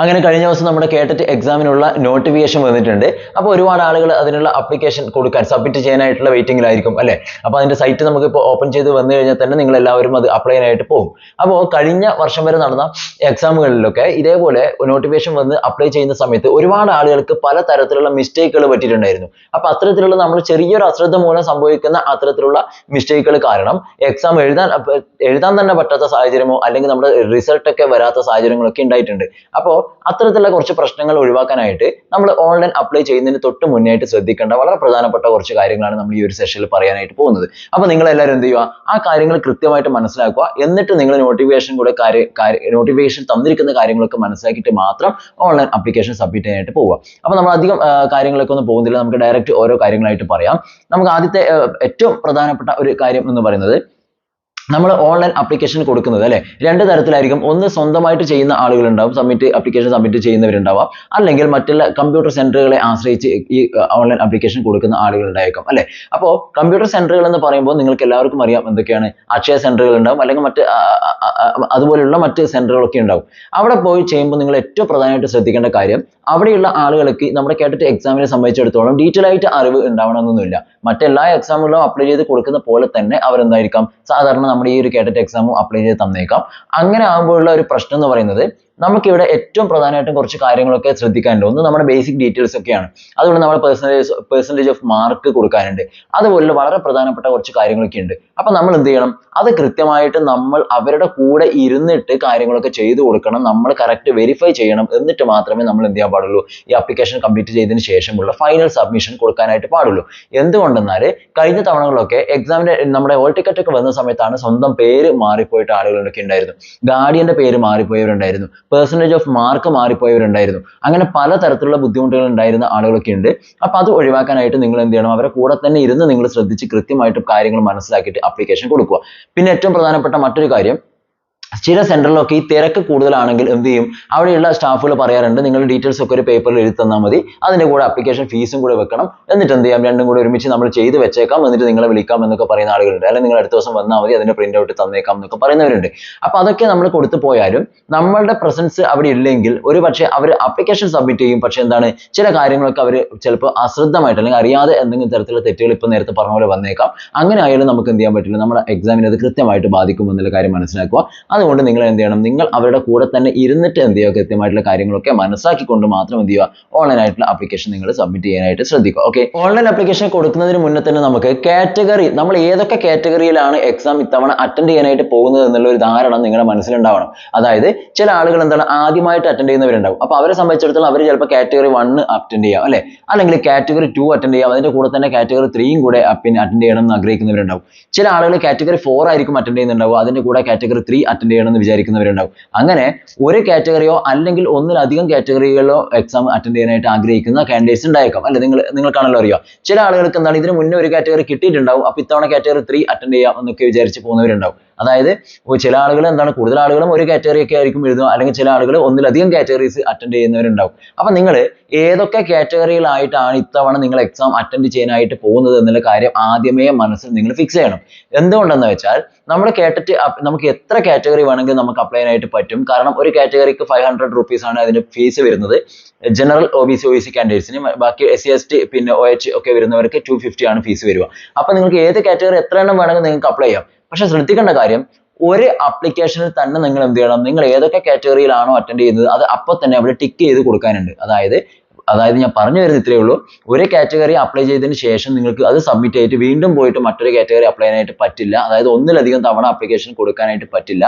അങ്ങനെ കഴിഞ്ഞ ദിവസം നമ്മുടെ കേട്ടറ്റ് എക്സാമിനുള്ള നോട്ടിഫിക്കേഷൻ വന്നിട്ടുണ്ട്. അപ്പോൾ ഒരുപാട് ആളുകൾ അതിനുള്ള അപ്ലിക്കേഷൻ കൊടുക്കാൻ സബ്മിറ്റ് ചെയ്യാനായിട്ടുള്ള വെയിറ്റിംഗിലായിരിക്കും അല്ലേ? അപ്പോൾ അതിന്റെ സൈറ്റ് നമുക്ക് ഇപ്പോൾ ഓപ്പൺ ചെയ്ത് വന്നു കഴിഞ്ഞാൽ തന്നെ നിങ്ങൾ എല്ലാവരും അത് അപ്ലൈ ചെയ്യാനായിട്ട് പോകും. അപ്പോൾ കഴിഞ്ഞ വർഷം വരെ നടന്ന എക്സാമുകളിലൊക്കെ ഇതേപോലെ നോട്ടിഫിക്കേഷൻ വന്ന് അപ്ലൈ ചെയ്യുന്ന സമയത്ത് ഒരുപാട് ആളുകൾക്ക് പല തരത്തിലുള്ള മിസ്റ്റേക്കുകൾ പറ്റിയിട്ടുണ്ടായിരുന്നു. അപ്പോൾ അത്തരത്തിലുള്ള നമ്മൾ ചെറിയൊരു അശ്രദ്ധ മൂലം സംഭവിക്കുന്ന അത്തരത്തിലുള്ള മിസ്റ്റേക്കുകൾ കാരണം എക്സാം എഴുതാൻ എഴുതാൻ തന്നെ പറ്റാത്ത സാഹചര്യമോ അല്ലെങ്കിൽ നമ്മുടെ റിസൾട്ടൊക്കെ വരാത്ത സാഹചര്യങ്ങളൊക്കെ ഉണ്ടായിട്ടുണ്ട്. അപ്പോൾ അത്തരത്തിലുള്ള കുറച്ച് പ്രശ്നങ്ങൾ ഒഴിവാക്കാനായിട്ട് നമ്മൾ ഓൺലൈൻ അപ്ലൈ ചെയ്യുന്നതിന് തൊട്ട് മുന്നേയായിട്ട് ശ്രദ്ധിക്കേണ്ട വളരെ പ്രധാനപ്പെട്ട കുറച്ച് കാര്യങ്ങളാണ് നമ്മൾ ഈ ഒരു സെഷനിൽ പറയാനായിട്ട് പോകുന്നത്. അപ്പോൾ നിങ്ങൾ എല്ലാവരും എന്ത് ചെയ്യുക? ആ കാര്യങ്ങൾ കൃത്യമായിട്ട് മനസ്സിലാക്കുക. എന്നിട്ട് നിങ്ങൾ നോട്ടിഫിക്കേഷൻ കൂടെ കാര്യ നോട്ടിഫിക്കേഷൻ തന്നിരിക്കുന്ന കാര്യങ്ങളൊക്കെ മനസ്സിലാക്കിയിട്ട് മാത്രം ഓൺലൈൻ അപ്ലിക്കേഷൻ സബ്മിറ്റ് ചെയ്യാനായിട്ട് പോവുക. അപ്പോൾ നമ്മൾ അധികം കാര്യങ്ങളൊക്കെ ഒന്നും പോകുന്നില്ല. നമുക്ക് ഡയറക്റ്റ് ഓരോ കാര്യങ്ങളായിട്ട് പറയാം. നമുക്ക് ആദ്യത്തെ ഏറ്റവും പ്രധാനപ്പെട്ട ഒരു കാര്യം എന്ന് പറയുന്നത് നമ്മൾ ഓൺലൈൻ അപ്ലിക്കേഷൻ കൊടുക്കുന്നത് അല്ലെ? രണ്ട് തരത്തിലായിരിക്കും. ഒന്ന് സ്വന്തമായിട്ട് ചെയ്യുന്ന ആളുകളുണ്ടാവും സബ്മിറ്റ് അപ്ലിക്കേഷൻ സബ്മിറ്റ് ചെയ്യുന്നവരുണ്ടാവാം. അല്ലെങ്കിൽ മറ്റുള്ള കമ്പ്യൂട്ടർ സെന്ററുകളെ ആശ്രയിച്ച് ഈ ഓൺലൈൻ അപ്ലിക്കേഷൻ കൊടുക്കുന്ന ആളുകളുണ്ടായേക്കാം അല്ലെ? അപ്പോൾ കമ്പ്യൂട്ടർ സെന്ററുകൾ എന്ന് പറയുമ്പോൾ നിങ്ങൾക്ക് എല്ലാവർക്കും അറിയാം എന്തൊക്കെയാണ് അക്ഷയ സെന്ററുകൾ ഉണ്ടാവും അല്ലെങ്കിൽ മറ്റ് അതുപോലെയുള്ള മറ്റ് സെന്ററുകളൊക്കെ ഉണ്ടാവും. അവിടെ പോയി ചെയ്യുമ്പോൾ നിങ്ങൾ ഏറ്റവും പ്രധാനമായിട്ട് ശ്രദ്ധിക്കേണ്ട കാര്യം അവിടെയുള്ള ആളുകൾക്ക് നമ്മുടെ കേട്ടിട്ട് എക്സാമിനെ സംബന്ധിച്ചിടത്തോളം ഡീറ്റെയിൽ ആയിട്ട് അറിവ് ഉണ്ടാവണമെന്നൊന്നുമില്ല. മറ്റെല്ലാ എക്സാമുകളും അപ്ലൈ ചെയ്ത് കൊടുക്കുന്ന പോലെ തന്നെ അവരെന്തായിരിക്കാം? സാധാരണ നമ്മുടെ ഈ ഒരു കേട്ടിട്ട് എക്സാമും അപ്ലൈ ചെയ്ത് തന്നേക്കാം. അങ്ങനെ ആകുമ്പോഴുള്ള ഒരു പ്രശ്നം എന്ന് പറയുന്നത് നമുക്കിവിടെ ഏറ്റവും പ്രധാനമായിട്ടും കുറച്ച് കാര്യങ്ങളൊക്കെ ശ്രദ്ധിക്കാനുണ്ട്. ഒന്ന് നമ്മുടെ ബേസിക് ഡീറ്റെയിൽസ് ഒക്കെയാണ്. അതുകൊണ്ട് നമ്മൾ പെർസെന്റേജ് പെർസെന്റേജ് ഓഫ് മാർക്ക് കൊടുക്കാനുണ്ട്. അതുപോലെ വളരെ പ്രധാനപ്പെട്ട കുറച്ച് കാര്യങ്ങളൊക്കെ ഉണ്ട്. അപ്പൊ നമ്മൾ എന്ത് ചെയ്യണം? അത് കൃത്യമായിട്ട് നമ്മൾ അവരുടെ കൂടെ ഇരുന്നിട്ട് കാര്യങ്ങളൊക്കെ ചെയ്തു കൊടുക്കണം. നമ്മൾ കറക്റ്റ് വെരിഫൈ ചെയ്യണം. എന്നിട്ട് മാത്രമേ നമ്മൾ എന്ത് ചെയ്യാൻ പാടുള്ളൂ? ഈ അപ്ലിക്കേഷൻ കംപ്ലീറ്റ് ചെയ്തതിന് ശേഷമുള്ള ഫൈനൽ സബ്മിഷൻ കൊടുക്കാനായിട്ട് പാടുള്ളൂ. എന്തുകൊണ്ടെന്നാൽ കഴിഞ്ഞ തവണകളിലൊക്കെ എക്സാമിന് നമ്മുടെ ഓൾ ടിക്കറ്റ് ഒക്കെ വന്ന സമയത്താണ് സ്വന്തം പേര് മാറിപ്പോയിട്ട് ആളുകളൊക്കെ ഉണ്ടായിരുന്നു ഗാർഡിയന്റെ പേര് മാറിപ്പോയവരുണ്ടായിരുന്നു. പെർസെന്റേജ് ഓഫ് മാർക്ക് മാറിപ്പോയവരുണ്ടായിരുന്നു. അങ്ങനെ പല തരത്തിലുള്ള ബുദ്ധിമുട്ടുകൾ ഉണ്ടായിരുന്ന ആളുകളൊക്കെ ഉണ്ട്. അപ്പോൾ അത് ഒഴിവാക്കാനായിട്ട് നിങ്ങൾ എന്ത് ചെയ്യണം? അവരെ കൂടെ തന്നെ ഇരുന്ന് നിങ്ങൾ ശ്രദ്ധിച്ച് കൃത്യമായിട്ട് കാര്യങ്ങൾ മനസ്സിലാക്കിയിട്ട് അപ്ലിക്കേഷൻ കൊടുക്കുക. പിന്നെ ഏറ്റവും പ്രധാനപ്പെട്ട മറ്റൊരു കാര്യം ചില സെന്ററിലൊക്കെ ഈ തിരക്ക് കൂടുതലാണെങ്കിൽ എന്ത് ചെയ്യും? അവിടെയുള്ള സ്റ്റാഫുകൾ പറയാറുണ്ട് നിങ്ങൾ ഡീറ്റെയിൽസ് ഒക്കെ ഒരു പേപ്പറിൽ എഴുതി തന്നാൽ മതി. അതിന്റെ കൂടെ അപ്ലിക്കേഷൻ ഫീസും കൂടെ വെക്കണം. എന്നിട്ട് എന്ത് ചെയ്യാം? രണ്ടും കൂടെ ഒരുമിച്ച് നമ്മൾ ചെയ്ത് വെച്ചേക്കാം. എന്നിട്ട് നിങ്ങളെ വിളിക്കാം എന്നൊക്കെ പറയുന്ന ആളുകളുണ്ട്. അല്ലെങ്കിൽ നിങ്ങൾ അടുത്ത ദിവസം വന്നാൽ മതി അതിന്റെ പ്രിന്റ് ഔട്ട് തന്നേക്കാം എന്നൊക്കെ പറയുന്നവരുണ്ട്. അപ്പോൾ അതൊക്കെ നമ്മൾ കൊടുത്തു പോയാലും നമ്മളുടെ പ്രസൻസ് അവിടെ ഇല്ലെങ്കിൽ ഒരു പക്ഷേ അവർ അപ്ലിക്കേഷൻ സബ്മിറ്റ് ചെയ്യും. പക്ഷേ എന്താണ്? ചില കാര്യങ്ങളൊക്കെ അവർ ചിലപ്പോൾ അശ്രദ്ധമായിട്ട് അല്ലെങ്കിൽ അറിയാതെ എന്തെങ്കിലും തരത്തിലുള്ള തെറ്റുകൾ ഇപ്പോൾ നേരത്തെ പറഞ്ഞ പോലെ വന്നേക്കാം. അങ്ങനെ ആയാലും നമുക്ക് എന്ത് ചെയ്യാൻ പറ്റില്ല. നമ്മുടെ എക്സാമിനെ അത് കൃത്യമായിട്ട് ബാധിക്കും എന്നുള്ള കാര്യം മനസ്സിലാക്കുക. അതുകൊണ്ട് നിങ്ങൾ എന്ത് ചെയ്യണം? നിങ്ങൾ അവരുടെ കൂടെ തന്നെ ഇരുന്നിട്ട് എന്ത് ചെയ്യുക? കൃത്യമായിട്ടുള്ള കാര്യങ്ങളൊക്കെ മനസ്സിലാക്കിക്കൊണ്ട് മാത്രം എന്ത് ചെയ്യുക? ഓൺലൈൻ ആയിട്ടുള്ള അപ്ലിക്കേഷൻ നിങ്ങൾ സബ്മിറ്റ് ചെയ്യാനായിട്ട് ശ്രദ്ധിക്കുക. ഓക്കെ ഓൺലൈൻ അപ്ലിക്കേഷൻ കൊടുക്കുന്നതിന് മുന്നേ തന്നെ നമുക്ക് കാറ്റഗറി നമ്മൾ ഏതൊക്കെ കാറ്റഗറിയിലാണ് എക്സാം ഇത്തവണ അറ്റൻഡ് ചെയ്യാനായിട്ട് പോകുന്നത് എന്നുള്ള ഒരു ധാരണ നിങ്ങളുടെ മനസ്സിലുണ്ടാവണം. അതായത് ചില ആളുകൾ എന്താണ് ആദ്യമായിട്ട് അറ്റൻഡ് ചെയ്യുന്നവരുണ്ടാവും. അപ്പോൾ അവരെ സംബന്ധിച്ചിടത്തോളം അവർ ചിലപ്പോൾ കാറ്റഗറി വണ്ണ് അറ്റൻഡ് ചെയ്യാം അല്ലെ? അല്ലെങ്കിൽ കാറ്റഗറി ടു അറ്റൻഡ് ചെയ്യാം അതിന്റെ കൂടെ തന്നെ കാറ്റഗറി ത്രീയും കൂടെ പിന്നെ അറ്റൻഡ് ചെയ്യണം എന്ന് ആഗ്രഹിക്കുന്നവരുണ്ടാവും. ചില ആളുകൾ കാറ്റഗറി ഫോർ ആയിരിക്കും അറ്റൻഡ് ചെയ്യുന്നുണ്ടാവും അതിന്റെ കൂടെ കാറ്റഗറി ത്രീ അറ്റൻഡ് ചെയ്യണം എന്ന് വിചാരിക്കുന്നവരുണ്ടാവും. അങ്ങനെ ഒരു കാറ്റഗറിയോ അല്ലെങ്കിൽ ഒന്നിലധികം കാറ്റഗറികളോ എക്സാം അറ്റൻഡ് ചെയ്യാനായിട്ട് ആഗ്രഹിക്കുന്ന കാൻഡിഡേറ്റ്സ് ഉണ്ടായേക്കാം. അല്ലെ? നിങ്ങൾ നിങ്ങൾക്കാണല്ലോ അറിയാം ചില ആളുകൾക്ക് എന്താണ് ഇതിന് മുന്നേ ഒരു കാറ്റഗറി കിട്ടിയിട്ടുണ്ടാവും. അപ്പൊ ഇത്തവണ കാറ്റഗറി ത്രീ അറ്റൻഡ് ചെയ്യാം എന്നൊക്കെ വിചാരിച്ച് പോകുന്നവരുണ്ടാവും. അതായത് ചില ആളുകൾ എന്താണ് കൂടുതൽ ആളുകളും ഒരു കാറ്റഗറി ഒക്കെ ആയിരിക്കും എഴുതുക. അല്ലെങ്കിൽ ചില ആളുകൾ ഒന്നിലധികം കാറ്റഗറീസ് അറ്റൻഡ് ചെയ്യുന്നവരുണ്ടാവും. അപ്പൊ നിങ്ങൾ ഏതൊക്കെ കാറ്റഗറിയിലായിട്ടാണ് ഇത്തവണ നിങ്ങൾ എക്സാം അറ്റൻഡ് ചെയ്യാനായിട്ട് പോകുന്നത് എന്നുള്ള കാര്യം ആദ്യമേ മനസ്സിൽ നിങ്ങൾ ഫിക്സ് ചെയ്യണം. എന്തുകൊണ്ടെന്ന് വെച്ചാൽ നമ്മൾ കേട്ടിട്ട് നമുക്ക് എത്ര കാറ്റഗറി വേണമെങ്കിലും നമുക്ക് അപ്ലൈ ചെയ്യാനായിട്ട് പറ്റും. കാരണം ഒരു കാറ്റഗറിക്ക് ഫൈവ് ഹൺഡ്രഡ് റുപ്പീസ് ആണ് അതിന്റെ ഫീസ് വരുന്നത്. General O B C O C കാൻഡിഡേറ്റ്സിന് ബാക്കി എസ് സി എസ് ടി പിന്നെ ഒ എച്ച് ഒക്കെ വരുന്നവർക്ക് ടു ഫിഫ്റ്റി ആണ് ഫീസ് വരിക. അപ്പൊ നിങ്ങൾക്ക് ഏത് കാറ്റഗറി എത്ര എണ്ണം വേണമെങ്കിൽ നിങ്ങൾക്ക് അപ്ലൈ ചെയ്യാം. പക്ഷെ ശ്രദ്ധിക്കേണ്ട കാര്യം ഒരു അപ്ലിക്കേഷനിൽ തന്നെ നിങ്ങൾ എന്ത് ചെയ്യണം? നിങ്ങൾ ഏതൊക്കെ കാറ്റഗറിയിലാണോ അറ്റൻഡ് ചെയ്യുന്നത് അത് അപ്പോൾ തന്നെ അവിടെ ടിക്ക് ചെയ്ത് കൊടുക്കാനുണ്ട്. അതായത് അതായത് ഞാൻ പറഞ്ഞു വരുന്നത് ഇത്രയേ ഉള്ളൂ. ഒരു കാറ്റഗറി അപ്ലൈ ചെയ്തതിന് ശേഷം നിങ്ങൾക്ക് അത് സബ്മിറ്റ് ചെയ്തിട്ട് വീണ്ടും പോയിട്ട് മറ്റൊരു കാറ്റഗറി അപ്ലൈ ചെയ്യാനായിട്ട് പറ്റില്ല. അതായത് ഒന്നിലധികം തവണ അപ്ലിക്കേഷൻ കൊടുക്കാനായിട്ട് പറ്റില്ല.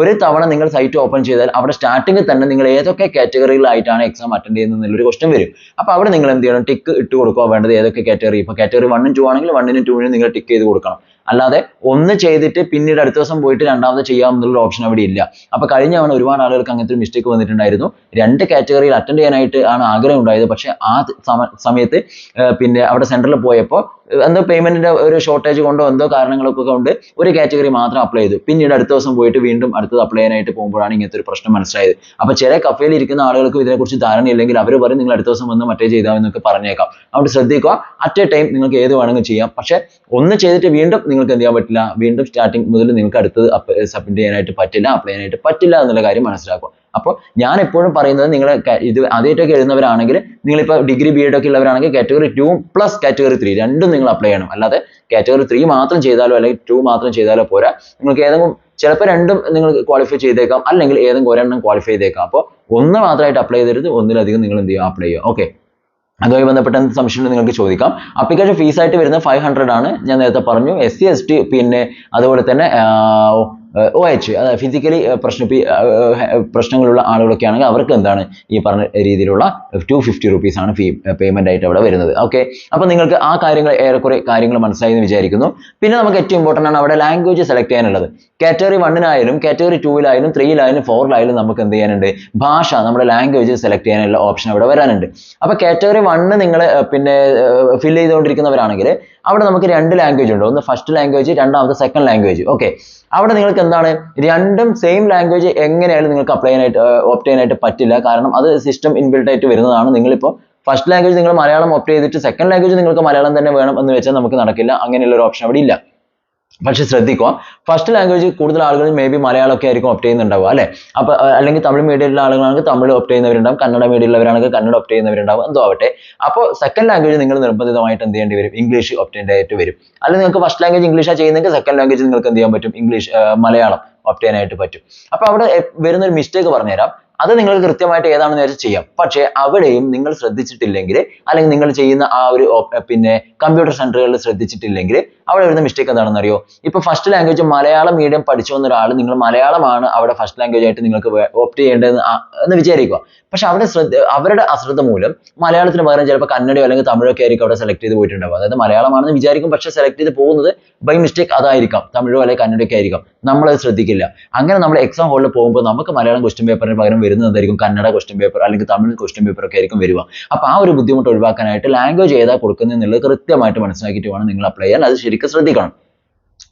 ഒരു തവണ നിങ്ങൾ സൈറ്റ് ഓപ്പൺ ചെയ്താൽ അവിടെ സ്റ്റാർട്ടിങ്ങിൽ തന്നെ നിങ്ങൾ ഏതൊക്കെ കാറ്റഗറിയിലായിട്ടാണ് എക്സാം അറ്റൻഡ് ചെയ്യുന്നത് എന്നുള്ളൊരു ക്വസ്റ്റ്യൻ വരും. അപ്പോൾ അവിടെ നിങ്ങൾ എന്ത് ചെയ്യണം? ടിക്ക് ഇട്ട് കൊടുക്കുക വേണ്ടത് ഏതൊക്കെ കാറ്റഗറി ഇപ്പോൾ കാറ്റഗറി വണ്ണും ടു ആണെങ്കിൽ വണ്ണിനും ടൂവിനും നിങ്ങൾ ടിക്ക് ചെയ്ത് കൊടുക്കണം. അല്ലാതെ ഒന്ന് ചെയ്തിട്ട് പിന്നീട് അടുത്ത ദിവസം പോയിട്ട് രണ്ടാമത് ചെയ്യാം എന്നുള്ള ഓപ്ഷൻ അവിടെ ഇല്ല. അപ്പൊ കഴിഞ്ഞ തവണ ഒരുപാട് ആളുകൾക്ക് അങ്ങനത്തെ ഒരു മിസ്റ്റേക്ക് വന്നിട്ടുണ്ടായിരുന്നു. രണ്ട് കാറ്റഗറിയിൽ അറ്റൻഡ് ചെയ്യാനായിട്ട് ആണ് ആഗ്രഹം ഉണ്ടായത്. പക്ഷെ ആ സമ- സമയത്ത് പിന്നെ അവിടെ സെന്ററിൽ പോയപ്പോൾ എന്തോ പേയ്മെന്റിന്റെ ഒരു ഷോർട്ടേജ് കൊണ്ടോ എന്തോ കാരണങ്ങളൊക്കെ കൊണ്ട് ഒരു കാറ്റഗറി മാത്രം അപ്ലൈ ചെയ്തു. പിന്നീട് അടുത്ത ദിവസം പോയിട്ട് വീണ്ടും അടുത്തത് അപ്ലൈ ചെയ്യാനായിട്ട് പോകുമ്പോഴാണ് ഇങ്ങനത്തെ ഒരു പ്രശ്നം മനസ്സിലായത്. അപ്പൊ ചില കഫേയിൽ ഇരിക്കുന്ന ആളുകൾക്ക് ഇതിനെക്കുറിച്ച് ധാരണയില്ലെങ്കിൽ അവർ പറയും നിങ്ങൾ അടുത്ത ദിവസം വന്ന് മറ്റേ ചെയ്താൽ എന്നൊക്കെ പറഞ്ഞേക്കാം. അതുകൊണ്ട് ശ്രദ്ധിക്കുക. അറ്റ് എ ടൈം നിങ്ങൾക്ക് ഏത് വേണമെങ്കിലും ചെയ്യാം. പക്ഷെ ഒന്ന് ചെയ്തിട്ട് വീണ്ടും നിങ്ങൾക്ക് എന്ത് ചെയ്യാൻ പറ്റില്ല വീണ്ടും സ്റ്റാർട്ടിങ് മുതൽ നിങ്ങൾക്ക് അടുത്തത് സബ്മിറ്റ് ചെയ്യാനായിട്ട് പറ്റില്ല അപ്ലൈ ചെയ്യാനായിട്ട് പറ്റില്ല എന്നുള്ള കാര്യം മനസ്സിലാക്കുക. അപ്പോൾ ഞാൻ എപ്പോഴും പറയുന്നത് നിങ്ങൾ ഇത് ആദ്യമായിട്ടൊക്കെ എഴുതുന്നവരാണെങ്കിൽ നിങ്ങളിപ്പോൾ ഡിഗ്രി ബി എഡ് ഒക്കെ ഉള്ളവരാണെങ്കിൽ category two plus category three രണ്ടും നിങ്ങൾ അപ്ലൈ ചെയ്യണം. അല്ലാതെ കാറ്റഗറി ത്രീ മാത്രം ചെയ്താലോ അല്ലെങ്കിൽ ടു മാത്രം ചെയ്താലോ പോരാ. നിങ്ങൾക്ക് ഏതെങ്കിലും ചിലപ്പോൾ രണ്ടും നിങ്ങൾ ക്വാളിഫൈ ചെയ്തേക്കാം അല്ലെങ്കിൽ ഏതെങ്കിലും ഒരെണ്ണം ക്വാളിഫൈ ചെയ്തേക്കാം. അപ്പോൾ ഒന്ന് മാത്രമായിട്ട് അപ്ലൈ ചെയ്തരുത് ഒന്നിലധികം നിങ്ങൾ എന്ത് ചെയ്യുക അപ്ലൈ ചെയ്യുക. ഓക്കെ അതുമായി ബന്ധപ്പെട്ട എന്ത് സംശയം നിങ്ങൾക്ക് ചോദിക്കാം. അപ്ലിക്കേഷൻ ഫീസ് ആയിട്ട് വരുന്നത് ഫൈവ് ഹൺഡ്രഡ് ആണ്. ഞാൻ നേരത്തെ പറഞ്ഞു എസ് സി എസ് ടി പിന്നെ അതുപോലെ തന്നെ ഒ എച്ച് അതായത് ഫിസിക്കലി പ്രശ്ന പ്രശ്നങ്ങളുള്ള ആളുകളൊക്കെ ആണെങ്കിൽ അവർക്ക് എന്താണ് ഈ പറഞ്ഞ രീതിയിലുള്ള ടു ഫിഫ്റ്റി റുപ്പീസ് ആണ് ഫീ പേയ്മെന്റ് ആയിട്ട് അവിടെ വരുന്നത്. ഓക്കെ അപ്പോൾ നിങ്ങൾക്ക് ആ കാര്യങ്ങൾ ഏറെക്കുറെ കാര്യങ്ങൾ മനസ്സിലായി എന്ന് വിചാരിക്കുന്നു. പിന്നെ നമുക്ക് ഏറ്റവും ഇമ്പോർട്ടന്റ് ആണ് അവിടെ ലാംഗ്വേജ് സെലക്ട് ചെയ്യാനുള്ളത്. കാറ്റഗറി വണ്ണിനായാലും കാറ്റഗറി ടൂവിലായാലും ത്രീയിലായാലും ഫോറിലായാലും നമുക്ക് എന്ത് ചെയ്യാനുണ്ട്? ഭാഷ നമ്മുടെ ലാംഗ്വേജ് സെലക്ട് ചെയ്യാനുള്ള ഓപ്ഷൻ അവിടെ വരാനുണ്ട്. അപ്പോൾ കാറ്റഗറി വണ്ണ് നിങ്ങൾ പിന്നെ ഫിൽ ചെയ്തുകൊണ്ടിരിക്കുന്നവരാണെങ്കിൽ അവിടെ നമുക്ക് രണ്ട് ലാംഗ്വേജ് ഉണ്ട്. ഒന്ന് ഫസ്റ്റ് ലാംഗ്വേജ് രണ്ടാമത്തെ സെക്കൻഡ് ലാംഗ്വേജ് ഓക്കെ അവിടെ നിങ്ങൾക്ക് എന്താണ്? രണ്ടും സെയിം ലാംഗ്വേജ് എങ്ങനെയായാലും നിങ്ങൾക്ക് അപ്ലൈ ചെയ്യാനായിട്ട് ഓപ്റ്റ് ചെയ്യാനായിട്ട് പറ്റില്ല. കാരണം അത് സിസ്റ്റം ഇൻബിൽഡ് ആയിട്ട് വരുന്നതാണ്. നിങ്ങളിപ്പോൾ ഫസ്റ്റ് ലാംഗ്വേജ് നിങ്ങൾ മലയാളം ഓപ്റ്റ് ചെയ്തിട്ട് സെക്കൻഡ് ലാംഗ്വേജ് നിങ്ങൾക്ക് മലയാളം തന്നെ വേണം എന്ന് വെച്ചാൽ നമുക്ക് നടക്കില്ല. അങ്ങനെയുള്ള ഒരു ഓപ്ഷൻ അവിടെ ഇല്ല. പക്ഷെ ശ്രദ്ധിക്കുക. ഫസ്റ്റ് ലാംഗ്വേജ് കൂടുതൽ ആളുകൾ മേ ബി മലയാളമൊക്കെ ആയിരിക്കും ഒപ്റ്റ് ചെയ്യുന്നുണ്ടാവുക അല്ലെ? അപ്പൊ അഹ് അല്ലെങ്കിൽ തമിഴ് മീഡിയത്തിലുള്ള ആളുകളാണെങ്കിൽ തമിഴ് ഒപ്റ്റ് ചെയ്യുന്നവരുണ്ടാവും കന്നഡ മീഡിയമുള്ളവരാണെങ്കിൽ കന്നഡ ഒപ്റ്റ് ചെയ്യുന്നവരുണ്ടാവും എന്തോ ആവട്ടെ. അപ്പോൾ സെക്കൻഡ് ലാംഗ്വേജ് നിങ്ങൾ നിർബന്ധിതമായിട്ട് എന്ത് ചെയ്യേണ്ടി വരും? ഇംഗ്ലീഷ് ഒപ്റ്റ് ചെയ്യേണ്ടതായിട്ട് വരും. അല്ലെങ്കിൽ നിങ്ങൾക്ക് ഫസ്റ്റ് ലാംഗ്വേജ് ഇംഗ്ലീഷാണ് ചെയ്യുന്നെങ്കിൽ സെക്കൻഡ് ലാംഗ്വേജ് നിങ്ങൾക്ക് എന്ത് ചെയ്യാൻ പറ്റും? ഇംഗ്ലീഷ് മലയാളം ഒപ്റ്റ് ചെയ്യാനായിട്ട് പറ്റും. അപ്പോൾ അവിടെ വരുന്ന ഒരു മിസ്റ്റേക്ക് പറഞ്ഞുതരാം. അത് നിങ്ങൾ കൃത്യമായിട്ട് ഏതാണെന്ന് വെച്ചാൽ ചെയ്യാം. പക്ഷേ അവിടെയും നിങ്ങൾ ശ്രദ്ധിച്ചിട്ടില്ലെങ്കിൽ അല്ലെങ്കിൽ നിങ്ങൾ ചെയ്യുന്ന ആ ഒരു പിന്നെ കമ്പ്യൂട്ടർ സെന്ററുകളിൽ ശ്രദ്ധിച്ചിട്ടില്ലെങ്കിൽ അവിടെ വരുന്ന മിസ്റ്റേക്ക് എന്താണെന്ന് അറിയോ? ഇപ്പൊ ഫസ്റ്റ് ലാംഗ്വേജ് മലയാളം മീഡിയം പഠിച്ചു വന്ന ഒരാൾ നിങ്ങൾ മലയാളമാണ് അവിടെ ഫസ്റ്റ് ലാംഗ്വേജ് ആയിട്ട് നിങ്ങൾക്ക് ഓപ്റ്റ് ചെയ്യേണ്ടതെന്ന് എന്ന് വിചാരിക്കുക. പക്ഷെ അവിടെ ശ്രദ്ധ അവരുടെ അശ്രദ്ധ മൂലം മലയാളത്തിന് പകരം ചിലപ്പോൾ കന്നഡയോ അല്ലെങ്കിൽ തമിഴൊക്കെ ആയിരിക്കും അവിടെ സെലക്ട് ചെയ്ത് പോയിട്ടുണ്ടാവും അതായത് മലയാളമാണെന്ന് വിചാരിക്കും പക്ഷെ സെലക്ട് ചെയ്ത് പോകുന്നത് ബൈ മിസ്റ്റേക്ക് അതായിരിക്കാം. തമിഴോ അല്ലെങ്കിൽ കന്നഡയൊക്കെ ആയിരിക്കാം. നമ്മളത് ശ്രദ്ധിക്കില്ല. അങ്ങനെ നമ്മൾ എക്സാം ഹോളിൽ പോകുമ്പോൾ നമുക്ക് മലയാളം ക്വസ്റ്റ്യൻ പേപ്പറിന് പകരം വരുന്നത് എന്തായിരിക്കും? കന്നഡ ക്വസ്റ്റ്യൻ പേപ്പർ അല്ലെങ്കിൽ തമിഴ് ക്വസ്റ്റ്യൻ പേപ്പർ ഒക്കെ ആയിരിക്കും വരിക. അപ്പോൾ ആ ഒരു ബുദ്ധിമുട്ട് ഒഴിവാക്കാനായിട്ട് ലാംഗ്വേജ് ഏതാ കൊടുക്കുന്നത് എന്നുള്ളത് കൃത്യമായിട്ട് മനസ്സിലാക്കിയിട്ട് വേണം നിങ്ങൾ അപ്ലൈ ചെയ്യാൻ. അത് ശരിക്കും ശ്രദ്ധിക്കണം.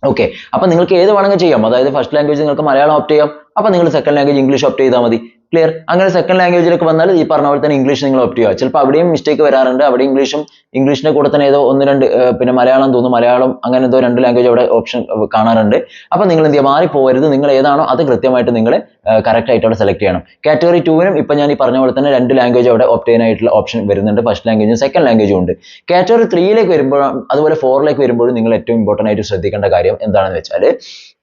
ഓക്കെ അപ്പൊ നിങ്ങൾക്ക് ഏത് വേണമെങ്കിൽ ചെയ്യാം. അതായത് ഫസ്റ്റ് ലാംഗ്വേജ് നിങ്ങൾക്ക് മലയാളം ഓപ്റ്റ് ചെയ്യാം. അപ്പൊ നിങ്ങൾ സെക്കൻഡ് ലാംഗ്വേജ് ഇംഗ്ലീഷ് ഓപ്റ്റ് ചെയ്താൽ മതി. ക്ലിയർ അങ്ങനെ സെക്കൻഡ് ലാംഗ്വേജിലേക്ക് വന്നാൽ ഈ പറഞ്ഞ പോലെ തന്നെ ഇംഗ്ലീഷ് നിങ്ങൾ ഓപ്റ്റ് ചെയ്യുക. ചിലപ്പോൾ അവിടെയും മിസ്റ്റേക്ക് വരാറുണ്ട്. അവിടെ ഇംഗ്ലീഷും ഇംഗ്ലീഷിന്റെ കൂടെ തന്നെ ഏതോ ഒന്ന് രണ്ട് പിന്നെ മലയാളം തോന്നുന്നു. മലയാളം അങ്ങനെ എന്തോ രണ്ട് ലാംഗ്വേജ് അവിടെ ഓപ്ഷൻ കാണാറുണ്ട്. അപ്പോൾ നിങ്ങൾ എന്ത് ചെയ്യുക? മാറി പോകരുത് നിങ്ങൾ ഏതാണോ അത് കൃത്യമായിട്ട് നിങ്ങൾ കറക്റ്റ് ആയിട്ട് അവിടെ സെലക്ട് ചെയ്യണം. കാറ്റഗറി ടൂവിനും ഇപ്പം ഞാൻ ഈ പറഞ്ഞ പോലെ തന്നെ രണ്ട് ലാംഗ്വേജ് അവിടെ ഓപ്റ്റ് ചെയ്യാനായിട്ടുള്ള ഓപ്ഷൻ വരുന്നുണ്ട്. ഫസ്റ്റ് ലാംഗ്വേജും സെക്കൻഡ് ലാംഗ്വേജും ഉണ്ട്. കാറ്റഗറി ത്രീയിലേക്ക് വരുമ്പോൾ അതുപോലെ ഫോറിലേക്ക് വരുമ്പോഴും നിങ്ങൾ ഏറ്റവും ഇമ്പോർട്ടന്റ് ആയിട്ട് ശ്രദ്ധിക്കേണ്ട കാര്യം എന്താണെന്ന് വെച്ചാൽ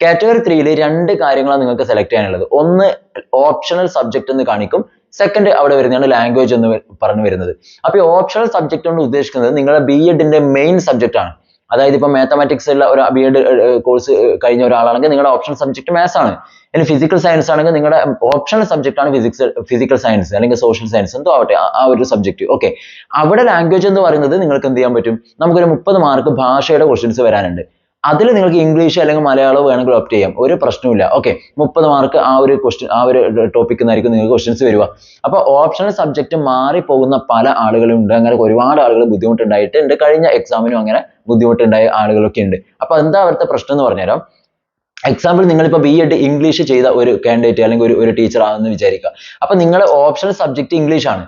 കാറ്റഗറി ത്രീയിൽ രണ്ട് കാര്യങ്ങളാണ് നിങ്ങൾക്ക് സെലക്ട് ചെയ്യാനുള്ളത്. ഒന്ന് ഓപ്ഷണൽ സബ്ജക്റ്റ് എന്ന് കാണിക്കും. സെക്കൻഡ് അവിടെ വരുന്നതാണ് ലാംഗ്വേജ് എന്ന് പറഞ്ഞു വരുന്നത്. അപ്പൊ ഈ ഓപ്ഷണൽ സബ്ജക്ട് കൊണ്ട് ഉദ്ദേശിക്കുന്നത് നിങ്ങളുടെ ബി എഡിന്റെ മെയിൻ സബ്ജക്റ്റ് ആണ്. അതായത് ഇപ്പൊ മാത്തമാറ്റിക്സ് ഉള്ള ഒരു ബി എഡ് കോഴ്സ് കഴിഞ്ഞ ഒരാളാണെങ്കിൽ നിങ്ങളുടെ ഓപ്ഷണൽ സബ്ജക്ട് മാത്സ് ആണ്. ഇനി ഫിസിക്കൽ സയൻസ് ആണെങ്കിൽ നിങ്ങളുടെ ഓപ്ഷണൽ സബ്ജക്ട് ആണ് ഫിസിക്സ് ഫിസിക്കൽ സയൻസ് അല്ലെങ്കിൽ സോഷ്യൽ സയൻസ് എന്തോ ആവട്ടെ ആ- ഒരു സബ്ജക്ട് ഓക്കെ അവിടെ ലാംഗ്വേജ് എന്ന് പറയുന്നത് നിങ്ങൾക്ക് എന്ത് ചെയ്യാൻ പറ്റും? നമുക്കൊരു മുപ്പത് മാർക്ക് ഭാഷയുടെ ക്വസ്റ്റ്യൻസ് വരാനുണ്ട്. അതിൽ നിങ്ങൾക്ക് ഇംഗ്ലീഷ് അല്ലെങ്കിൽ മലയാളം വേണമെങ്കിൽ ഓപ്റ്റ് ചെയ്യാം. ഒരു പ്രശ്നമില്ല ഓക്കെ മുപ്പത് മാർക്ക് ആ ഒരു ക്വസ്റ്റ്യൻ ആ ഒരു ടോപ്പിക്കിൽ നിന്നായിരിക്കും നിങ്ങൾക്ക് ക്വസ്റ്റ്യൻസ് വരിക. അപ്പോൾ ഓപ്ഷണൽ സബ്ജക്റ്റ് മാറിപ്പോകുന്ന പല ആളുകളും ഉണ്ട്. അങ്ങനെ ഒരുപാട് ആളുകൾ ബുദ്ധിമുട്ടുണ്ടായിട്ടുണ്ട് കഴിഞ്ഞ എക്സാമിനും അങ്ങനെ ബുദ്ധിമുട്ടുണ്ടായ ആളുകളൊക്കെ ഉണ്ട്. അപ്പോൾ എന്താ അവിടുത്തെ പ്രശ്നം എന്ന് പറഞ്ഞുതരാം. എക്സാമ്പിൾ നിങ്ങളിപ്പോൾ ബി എഡ് ഇംഗ്ലീഷ് ചെയ്ത ഒരു കാൻഡിഡേറ്റ് അല്ലെങ്കിൽ ഒരു ഒരു ടീച്ചർ ആണെന്ന് വിചാരിക്കുക. അപ്പോൾ നിങ്ങളുടെ ഓപ്ഷണൽ സബ്ജക്റ്റ് ഇംഗ്ലീഷ് ആണ്.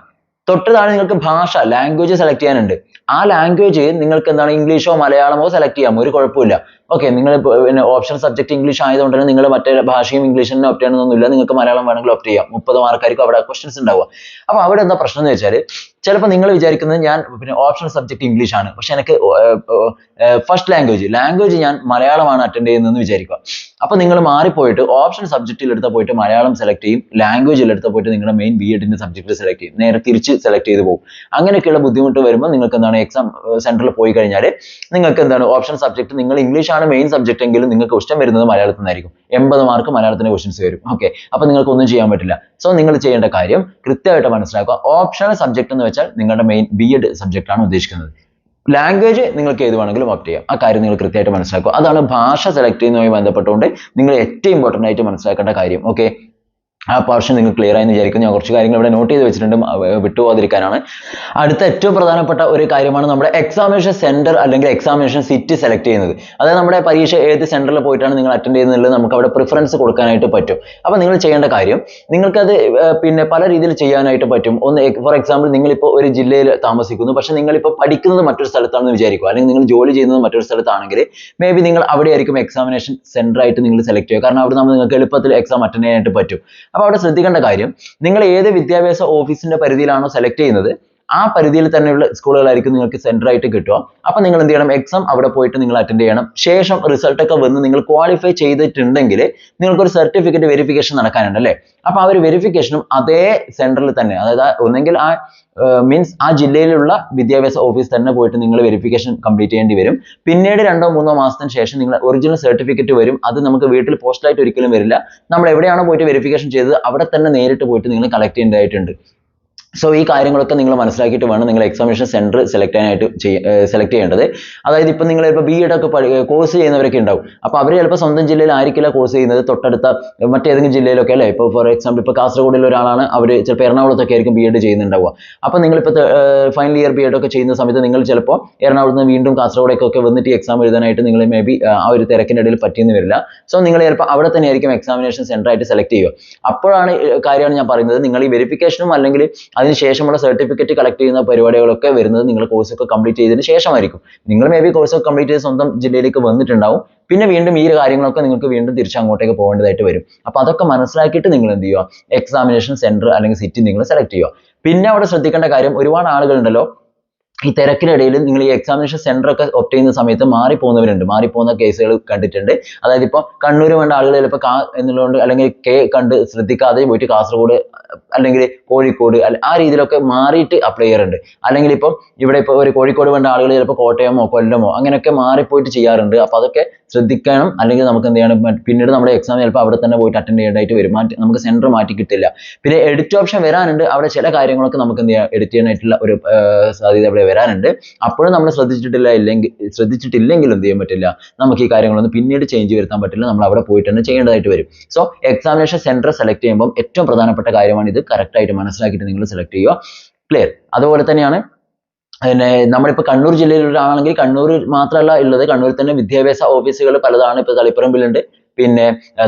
തൊട്ട് താഴെ നിങ്ങൾക്ക് ഭാഷ ലാംഗ്വേജ് സെലക്ട് ചെയ്യാനുണ്ട്. ആ ലാംഗ്വേജ് നിങ്ങൾക്ക് എന്താണ് ഇംഗ്ലീഷോ മലയാളമോ സെലക്ട് ചെയ്യാം. ഒരു കുഴപ്പമില്ല ഓക്കെ നിങ്ങൾ പിന്നെ ഓപ്ഷൻ സബ്ജക്ട് ഇംഗ്ലീഷ് ആയതുകൊണ്ട് തന്നെ നിങ്ങൾ മറ്റേ ഭാഷയും ഇംഗ്ലീഷ് തന്നെ ഓപ്റ്റ് ചെയ്യണമെന്നൊന്നുമില്ല. നിങ്ങൾക്ക് മലയാളം വേണമെങ്കിൽ ഓപ്റ്റ് ചെയ്യാം. മുപ്പത് മാർക്കായിരിക്കും അവിടെ ക്വസ്റ്റ്യൻസ് ഉണ്ടാവുക. അപ്പോൾ അവിടെ എന്താ പ്രശ്നം എന്ന് വെച്ചാൽ ചിലപ്പോൾ നിങ്ങൾ വിചാരിക്കുന്നത് ഞാൻ പിന്നെ ഓപ്ഷൻ സബ്ജക്ട് ഇംഗ്ലീഷ് ആണ്. പക്ഷെ എനിക്ക് ഫസ്റ്റ് ലാംഗ്വേജ് ലാംഗ്വേജ് ഞാൻ മലയാളമാണ് അറ്റൻഡ് ചെയ്യുന്നതെന്ന് വിചാരിക്കുക. അപ്പോൾ നിങ്ങൾ മാറിപ്പോയിട്ട് ഓപ്ഷൻ സബ്ജക്റ്റിൽ എടുത്ത പോയിട്ട് മലയാളം സെലക്ട് ചെയ്യും. ലാംഗ്വേജിൽ എടുത്ത പോയിട്ട് നിങ്ങളുടെ മെയിൻ ബി എഡിന്റെ സബ്ജക്റ്റ് സെലക്ട് ചെയ്യും. നേരെ തിരിച്ച് സെലക്ട് ചെയ്ത് പോകും. അങ്ങനെയൊക്കെയുള്ള ബുദ്ധിമുട്ട് വരുമ്പോൾ നിങ്ങൾക്ക് എന്താണ് എക്സാം സെന്ററിൽ പോയി കഴിഞ്ഞാൽ നിങ്ങൾക്ക് എന്താണ് ഓപ്ഷൻ സബ്ജക്ട് നിങ്ങൾ ഇംഗ്ലീഷ് ആണ് മെയിൻ സബ്ജക്ട് എങ്കിലും നിങ്ങൾക്ക് ക്വസ്റ്റ്യൻ വരുന്നത് മലയാളത്തിൽ നിന്നായിരിക്കും. എൺപത് മാർക്ക് മലയാളത്തിന്റെ ക്വസ്റ്റ്യൻസ് വരും. ഓക്കെ അപ്പൊ നിങ്ങൾക്ക് ഒന്നും ചെയ്യാൻ പറ്റില്ല. സോ നിങ്ങൾ ചെയ്യേണ്ട കാര്യം കൃത്യമായിട്ട് മനസ്സിലാക്കുക. ഓപ്ഷണൽ സബ്ജക്ട് എന്ന് വെച്ചാൽ നിങ്ങളുടെ മെയിൻ ബി എഡ് സബ്ജക്റ്റ് ആണ് ഉദ്ദേശിക്കുന്നത്. ലാംഗ്വേജ് നിങ്ങൾക്ക് ഏത് വേണമെങ്കിലും ഓപ്റ്റ് ചെയ്യാം. ആ കാര്യം നിങ്ങൾ കൃത്യമായിട്ട് മനസ്സിലാക്കുക. അതാണ് ഭാഷ സെലക്ട് ചെയ്യുന്നതുമായി ബന്ധപ്പെട്ടുകൊണ്ട് നിങ്ങൾ ഏറ്റവും ഇമ്പോർട്ടന്റ് ആയിട്ട് മനസ്സിലാക്കേണ്ട കാര്യം. ഓക്കെ ആ പോർഷൻ നിങ്ങൾ ക്ലിയർ ആയെന്ന് വിചാരിക്കുന്നു. ഞാൻ കുറച്ച് കാര്യങ്ങൾ ഇവിടെ നോട്ട് ചെയ്ത് വെച്ചിട്ടുണ്ട്. വിട്ടുപോകാതിരിക്കാനാണ്. അടുത്ത ഏറ്റവും പ്രധാനപ്പെട്ട ഒരു കാര്യമാണ് നമ്മുടെ എക്സാമിനേഷൻ സെന്റർ അല്ലെങ്കിൽ എക്സാമിനേഷൻ സിറ്റി സെലക്ട് ചെയ്യുന്നത്. അതായത് നമ്മുടെ പരീക്ഷ ഏത് സെന്ററിൽ പോയിട്ടാണ് നിങ്ങൾ അറ്റൻഡ് ചെയ്യുന്നത് നമുക്ക് അവിടെ പ്രിഫറൻസ് കൊടുക്കാനായിട്ട് പറ്റും. അപ്പോൾ നിങ്ങൾ ചെയ്യേണ്ട കാര്യം നിങ്ങൾക്കത് പിന്നെ പല രീതിയിൽ ചെയ്യാനായിട്ട് പറ്റും. ഒന്ന് ഫോർ എക്സാമ്പിൾ നിങ്ങളിപ്പോൾ ഒരു ജില്ലയിൽ താമസിക്കുന്നു. പക്ഷെ നിങ്ങളിപ്പോൾ പഠിക്കുന്നത് മറ്റൊരു സ്ഥലത്താണെന്ന് വിചാരിക്കുക. അല്ലെങ്കിൽ നിങ്ങൾ ജോലി ചെയ്യുന്നത് മറ്റൊരു സ്ഥലത്താണെങ്കിൽ മേ ബി നിങ്ങൾ അവിടെ ആയിരിക്കും എക്സാമിനേഷൻ സെന്റർ ആയിട്ട് നിങ്ങൾ സെലക്ട് ചെയ്യുക. കാരണം അവിടെ നമ്മൾ നിങ്ങൾക്ക് എളുപ്പത്തിൽ എക്സാം അറ്റൻഡ് ചെയ്യാനായിട്ട് പറ്റും. അപ്പോൾ അവിടെ ശ്രദ്ധിക്കേണ്ട കാര്യം നിങ്ങൾ ഏത് വിദ്യാഭ്യാസ ഓഫീസിന്റെ പരിധിയിലാണോ select ചെയ്യുന്നത് ആ പരിധിയിൽ തന്നെയുള്ള സ്കൂളുകളായിരിക്കും നിങ്ങൾക്ക് സെന്റർ ആയിട്ട് കിട്ടുക. അപ്പൊ നിങ്ങൾ എന്ത് ചെയ്യണം? എക്സാം അവിടെ പോയിട്ട് നിങ്ങൾ അറ്റൻഡ് ചെയ്യണം. ശേഷം റിസൾട്ട് ഒക്കെ വന്ന് നിങ്ങൾ ക്വാളിഫൈ ചെയ്തിട്ടുണ്ടെങ്കിൽ നിങ്ങൾക്കൊരു സർട്ടിഫിക്കറ്റ് വെരിഫിക്കേഷൻ നടക്കാനുണ്ട് അല്ലേ? അപ്പൊ ആ ഒരു വെരിഫിക്കേഷനും അതേ സെന്ററിൽ തന്നെ അതായത് ഒന്നെങ്കിൽ ആ മീൻസ് ആ ജില്ലയിലുള്ള വിദ്യാഭ്യാസ ഓഫീസ് തന്നെ പോയിട്ട് നിങ്ങൾ വെരിഫിക്കേഷൻ കംപ്ലീറ്റ് ചെയ്യേണ്ടി വരും. പിന്നീട് രണ്ടോ മൂന്നോ മാസത്തിന് ശേഷം നിങ്ങൾ ഒറിജിനൽ സർട്ടിഫിക്കറ്റ് വരും. അത് നമുക്ക് വീട്ടിൽ പോസ്റ്റായിട്ട് ഒരിക്കലും വരില്ല. നമ്മൾ എവിടെയാണോ പോയിട്ട് വെരിഫിക്കേഷൻ ചെയ്തത് അവിടെ തന്നെ നേരിട്ട് പോയിട്ട് നിങ്ങൾ കളക്ട് ചെയ്യേണ്ടതായിട്ടുണ്ട്. സോ ഈ കാര്യങ്ങളൊക്കെ നിങ്ങൾ മനസ്സിലാക്കിയിട്ട് വേണം നിങ്ങൾ എക്സാമിനേഷൻ സെന്റർ സെലക്ട് ചെയ്യാനായിട്ട് സെലക്ട് ചെയ്യേണ്ടത്. അതായത് ഇപ്പം നിങ്ങൾ ഇപ്പോൾ ബി എഡ് ഒക്കെ കോഴ്സ് ചെയ്യുന്നവരൊക്കെ ഉണ്ടാവും. അപ്പോൾ അവർ ചിലപ്പോൾ സ്വന്തം ജില്ലയിൽ ആയിരിക്കില്ല കോഴ്സ് ചെയ്യുന്നത്. തൊട്ടടുത്ത മറ്റേതെങ്കിലും ജില്ലയിലൊക്കെ അല്ലേ? ഇപ്പോൾ ഫോർ എക്സാമ്പിൾ ഇപ്പോൾ കാസർഗോഡിൽ ഒരാളാണ് അവർ ചിലപ്പോൾ എറണാകുളത്തൊക്കെ ആയിരിക്കും ബി എഡ് ചെയ്യുന്നുണ്ടാവുക. അപ്പോൾ നിങ്ങളിപ്പോൾ ഫൈനൽ ഇയർ ബി എഡ് ഒക്കെ ചെയ്യുന്ന സമയത്ത് നിങ്ങൾ ചിലപ്പോൾ എറണാകുളത്ത് നിന്ന് വീണ്ടും കാസർഗോഡേക്കൊക്കെ വന്നിട്ട് എക്സാം എഴുതാനായിട്ട് നിങ്ങൾ മേ ബി ആ ഒരു തിരക്കിന്റെ ഇടയിൽ പറ്റിയെന്ന് വരില്ല. സോ നിങ്ങൾ ചിലപ്പോൾ അവിടെ തന്നെ ആയിരിക്കും എക്സാമിനേഷൻ സെന്റർ ആയിട്ട് സെലക്ട് ചെയ്യുക. അപ്പോഴാണ് കാര്യമാണ് ഞാൻ പറയുന്നത്. നിങ്ങൾ ഈ വെരിഫിക്കേഷനും അല്ലെങ്കിൽ അതിനുശേഷമുള്ള സർട്ടിഫിക്കറ്റ് കളക്ട് ചെയ്യുന്ന പരിപാടികളൊക്കെ വരുന്നത് നിങ്ങൾ കോഴ്സ് ഒക്കെ കംപ്ലീറ്റ് ചെയ്തതിന് ശേഷമായിരിക്കും. നിങ്ങൾ മേ ബി കോഴ്സ് ഒക്കെ കംപ്ലീറ്റ് ചെയ്ത് സ്വന്തം ജില്ലയിലേക്ക് വന്നിട്ടുണ്ടാവും. പിന്നെ വീണ്ടും ഈ കാര്യങ്ങളൊക്കെ നിങ്ങൾക്ക് വീണ്ടും തിരിച്ച് അങ്ങോട്ടേക്ക് പോകേണ്ടതായിട്ട് വരും. അപ്പൊ അതൊക്കെ മനസ്സിലാക്കിയിട്ട് നിങ്ങൾ എന്ത് ചെയ്യുക? എക്സാമിനേഷൻ സെന്റർ അല്ലെങ്കിൽ സിറ്റി നിങ്ങൾ സെലക്ട് ചെയ്യുക. പിന്നെ അവിടെ ശ്രദ്ധിക്കേണ്ട കാര്യം ഒരുപാട് ആളുകളുണ്ടല്ലോ. ഈ തിരക്കിനിടയിൽ നിങ്ങൾ ഈ എക്സാമിനേഷൻ സെന്റർ ഒക്കെ ഒപ്റ്റ് ചെയ്യുന്ന സമയത്ത് മാറിപ്പോകുന്നവരുണ്ട്. മാറിപ്പോകുന്ന കേസുകൾ കണ്ടിട്ടുണ്ട്. അതായത് ഇപ്പോൾ കണ്ണൂർ വേണ്ട ആളുകൾ ചിലപ്പോൾ കാ എന്നുള്ളതുകൊണ്ട് അല്ലെങ്കിൽ കെ കണ്ട് ശ്രദ്ധിക്കാതെ പോയിട്ട് കാസർഗോഡ് അല്ലെങ്കിൽ കോഴിക്കോട് ആ രീതിയിലൊക്കെ മാറിയിട്ട് അപ്ലൈ ചെയ്യാറുണ്ട്. അല്ലെങ്കിൽ ഇപ്പം ഇവിടെ ഇപ്പോൾ ഒരു കോഴിക്കോട് വേണ്ട ആളുകൾ ചിലപ്പോൾ കോട്ടയമോ കൊല്ലമോ അങ്ങനെയൊക്കെ മാറിപ്പോയിട്ട് ചെയ്യാറുണ്ട്. അപ്പോൾ അതൊക്കെ ശ്രദ്ധിക്കണം. അല്ലെങ്കിൽ നമുക്ക് എന്ത് ചെയ്യണം? പിന്നീട് നമ്മുടെ എക്സാം ചിലപ്പോൾ അവിടെ തന്നെ പോയിട്ട് അറ്റൻഡ് ചെയ്യേണ്ടതായിട്ട് വരും. മാറ്റി നമുക്ക് സെന്റർ മാറ്റി കിട്ടില്ല. പിന്നെ എഡിറ്റ് ഓപ്ഷൻ വരാനുണ്ട്. അവിടെ ചില കാര്യങ്ങളൊക്കെ നമുക്ക് എന്ത് ചെയ്യാം? എഡിറ്റ് ചെയ്യാനായിട്ടുള്ള ഒരു സാധ്യത അവിടെ വരാനുണ്ട്. അപ്പോഴും നമ്മൾ ശ്രദ്ധിച്ചിട്ടില്ല ഇല്ലെങ്കിൽ ശ്രദ്ധിച്ചിട്ടില്ലെങ്കിൽ എന്ത് ചെയ്യാൻ പറ്റില്ല. നമുക്ക് ഈ കാര്യങ്ങളൊന്നും പിന്നീട് ചേഞ്ച് വരുത്താൻ പറ്റില്ല. നമ്മൾ അവിടെ പോയിട്ട് തന്നെ ചെയ്യേണ്ടതായിട്ട് വരും. സോ എക്സാമിനേഷൻ സെന്റർ സെലക്ട് ചെയ്യുമ്പോൾ ഏറ്റവും പ്രധാനപ്പെട്ട കാര്യമാണ് ഇത്. കറക്റ്റ് ആയിട്ട് മനസ്സിലാക്കിയിട്ട് നിങ്ങൾ സെലക്ട് ചെയ്യുക. ക്ലിയർ അതുപോലെ തന്നെയാണ് പിന്നെ നമ്മളിപ്പോൾ കണ്ണൂർ ജില്ലയിലുള്ള ആളാണെങ്കിൽ കണ്ണൂർ മാത്രമല്ല ഉള്ളത്. കണ്ണൂരിൽ തന്നെ വിദ്യാഭ്യാസ ഓഫീസുകൾ പലതാണ്. ഇപ്പോൾ തളിപ്പറമ്പിലുണ്ട്. പിന്നെ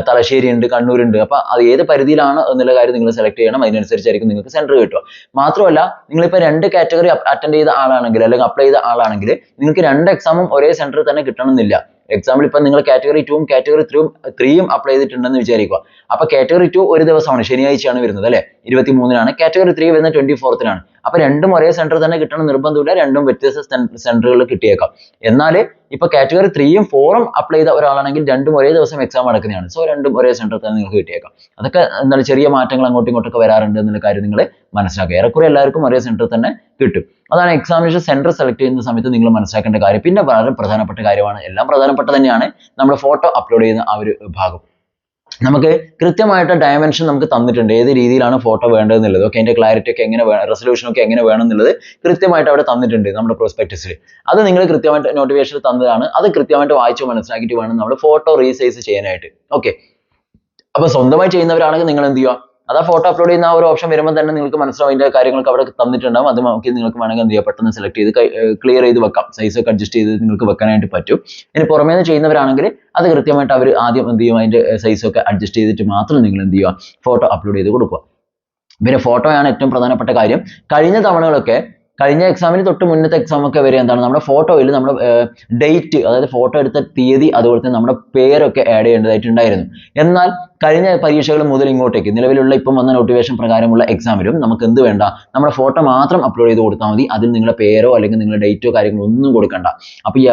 തലശ്ശേരി ഉണ്ട് കണ്ണൂർ ഉണ്ട് അപ്പൊ അത് ഏത് പരിധിയിലാണ് എന്നുള്ള കാര്യം നിങ്ങൾ സെലക്ട് ചെയ്യണം. അതിനനുസരിച്ചായിരിക്കും നിങ്ങൾക്ക് സെന്റർ കിട്ടുക. മാത്രമല്ല നിങ്ങളിപ്പോൾ രണ്ട് കാറ്റഗറി അറ്റൻഡ് ചെയ്ത ആളാണെങ്കിൽ അല്ലെങ്കിൽ അപ്ലൈ ചെയ്ത ആളാണെങ്കിൽ നിങ്ങൾക്ക് രണ്ട് എക്സാമും ഒരേ സെന്ററിൽ തന്നെ കിട്ടണമെന്നില്ല. എക്സാമ്പിൾ ഇപ്പം നിങ്ങൾ കാറ്റഗറി ടൂവും കാറ്റഗറി ത്രീയും ത്രീയും അപ്ലൈ ചെയ്തിട്ടുണ്ടെന്ന് വിചാരിക്കുക. അപ്പോൾ കാറ്റഗറി ടു ഒരു ദിവസമാണ് ശനിയാഴ്ചയാണ് വരുന്നത് അല്ലേ? ഇരുപത്തി മൂന്നിനാണ് കാറ്റഗറി ത്രീ വരുന്നത് ട്വന്റി ഫോർത്തിനാണ് അപ്പൊ രണ്ടും ഒരേ സെന്റർ തന്നെ കിട്ടണം നിർബന്ധമില്ല രണ്ടും വ്യത്യസ്ത സെന്ററുകളിൽ കിട്ടിയേക്കാം. എന്നാൽ ഇപ്പൊ കാറ്റഗറി ത്രീയും ഫോറും അപ്ലൈ ചെയ്ത ഒരാളാണെങ്കിൽ രണ്ടും ഒരേ ദിവസം എക്സാം നടക്കുന്നതാണ്. സോ രണ്ടും ഒരേ സെന്ററിൽ തന്നെ നിങ്ങൾക്ക് കിട്ടിയേക്കാം. അതൊക്കെ എന്താണ് ചെറിയ മാറ്റങ്ങൾ അങ്ങോട്ടും ഇങ്ങോട്ടൊക്കെ വരാറുണ്ട് എന്നുള്ള കാര്യം നിങ്ങൾ മനസ്സിലാക്കുക. ഏറെക്കുറെ എല്ലാവർക്കും ഒരേ സെന്ററിൽ തന്നെ കിട്ടും. അതാണ് എക്സാമിനേഷൻ സെന്റർ സെലക്ട് ചെയ്യുന്ന സമയത്ത് നിങ്ങൾ മനസ്സിലാക്കേണ്ട കാര്യം. പിന്നെ വളരെ പ്രധാനപ്പെട്ട കാര്യമാണ് എല്ലാം പ്രധാനപ്പെട്ട തന്നെയാണ് നമ്മൾ ഫോട്ടോ അപ്ലോഡ് ചെയ്യുന്ന ആ ഒരു ഭാഗം. നമുക്ക് കൃത്യമായിട്ട് ഡയമെൻഷൻ നമുക്ക് തന്നിട്ടുണ്ട്. ഏത് രീതിയിലാണ് ഫോട്ടോ വേണ്ടതെന്നുള്ളത് ഓക്കെ അതിന്റെ ക്ലാരിറ്റി ഒക്കെ എങ്ങനെ വേണം റെസൊല്യൂഷൻ ഒക്കെ എങ്ങനെ വേണം എന്നുള്ളത് കൃത്യമായിട്ട് അവിടെ തന്നിട്ടുണ്ട് നമ്മുടെ പ്രോസ്പെക്ടസിൽ അത് നിങ്ങൾ കൃത്യമായിട്ട് നോട്ടിഫിക്കേഷൻ തന്നതാണ്. അത് കൃത്യമായിട്ട് വായിച്ചു മനസ്സിലാക്കിയിട്ട് വേണം നമ്മൾ ഫോട്ടോ റീസൈസ് ചെയ്യാനായിട്ട് ഓക്കെ അപ്പൊ സ്വന്തമായി ചെയ്യുന്നവരാണെങ്കിൽ നിങ്ങൾ എന്ത് ചെയ്യുക? അത് ഫോട്ടോ അപ്ലോഡ് ചെയ്യുന്ന ആ ഒരു ഓപ്ഷൻ വരുമ്പോൾ തന്നെ നിങ്ങൾക്ക് മനസ്സിലാവും അതിന്റെ കാര്യങ്ങളൊക്കെ അവിടെ തന്നിട്ടുണ്ടാവും. അത് നോക്കി നിങ്ങൾക്ക് വേണമെങ്കിൽ എന്ത് ചെയ്യാം? പെട്ടെന്ന് സെലക്ട് ചെയ്ത് ക്ലിയർ ചെയ്ത് വെക്കാം. സൈസ് ഒക്കെ അഡ്ജസ്റ്റ് ചെയ്ത് നിങ്ങൾക്ക് വെക്കാനായിട്ട് പറ്റും. ഇനി പുറമേ നിന്ന് ചെയ്യുന്നവരാണെങ്കിൽ അത് കൃത്യമായിട്ട് അവർ ആദ്യം എന്ത് ചെയ്യും? അതിന്റെ സൈസ് ഒക്കെ അഡ്ജസ്റ്റ് ചെയ്തിട്ട് മാത്രം നിങ്ങൾ എന്ത് ചെയ്യുക? ഫോട്ടോ അപ്ലോഡ് ചെയ്ത് കൊടുക്കുക. പിന്നെ ഫോട്ടോയാണ് ഏറ്റവും പ്രധാനപ്പെട്ട കാര്യം. കഴിഞ്ഞ തവണകളൊക്കെ കഴിഞ്ഞ എക്സാമിന് തൊട്ട് മുന്നത്തെ എക്സാം ഒക്കെ വരെ എന്താണ്? നമ്മുടെ ഫോട്ടോയിൽ നമ്മുടെ ഡേറ്റ് അതായത് ഫോട്ടോ എടുത്ത തീയതി അതുപോലെ തന്നെ നമ്മുടെ പേരൊക്കെ ആഡ് ചെയ്യേണ്ടതായിട്ടുണ്ടായിരുന്നു. എന്നാൽ കഴിഞ്ഞ പരീക്ഷകൾ മുതൽ ഇങ്ങോട്ടേക്ക് നിലവിലുള്ള ഇപ്പം വന്ന നോട്ടിഫിക്കേഷൻ പ്രകാരമുള്ള എക്സാമിലും നമുക്ക് എന്ത് വേണ്ട? നമ്മുടെ ഫോട്ടോ മാത്രം അപ്ലോഡ് ചെയ്ത് കൊടുത്താൽ മതി. അതിൽ നിങ്ങളുടെ പേരോ അല്ലെങ്കിൽ നിങ്ങളുടെ ഡേറ്റോ കാര്യങ്ങളോ ഒന്നും കൊടുക്കണ്ട. അപ്പോൾ ഈ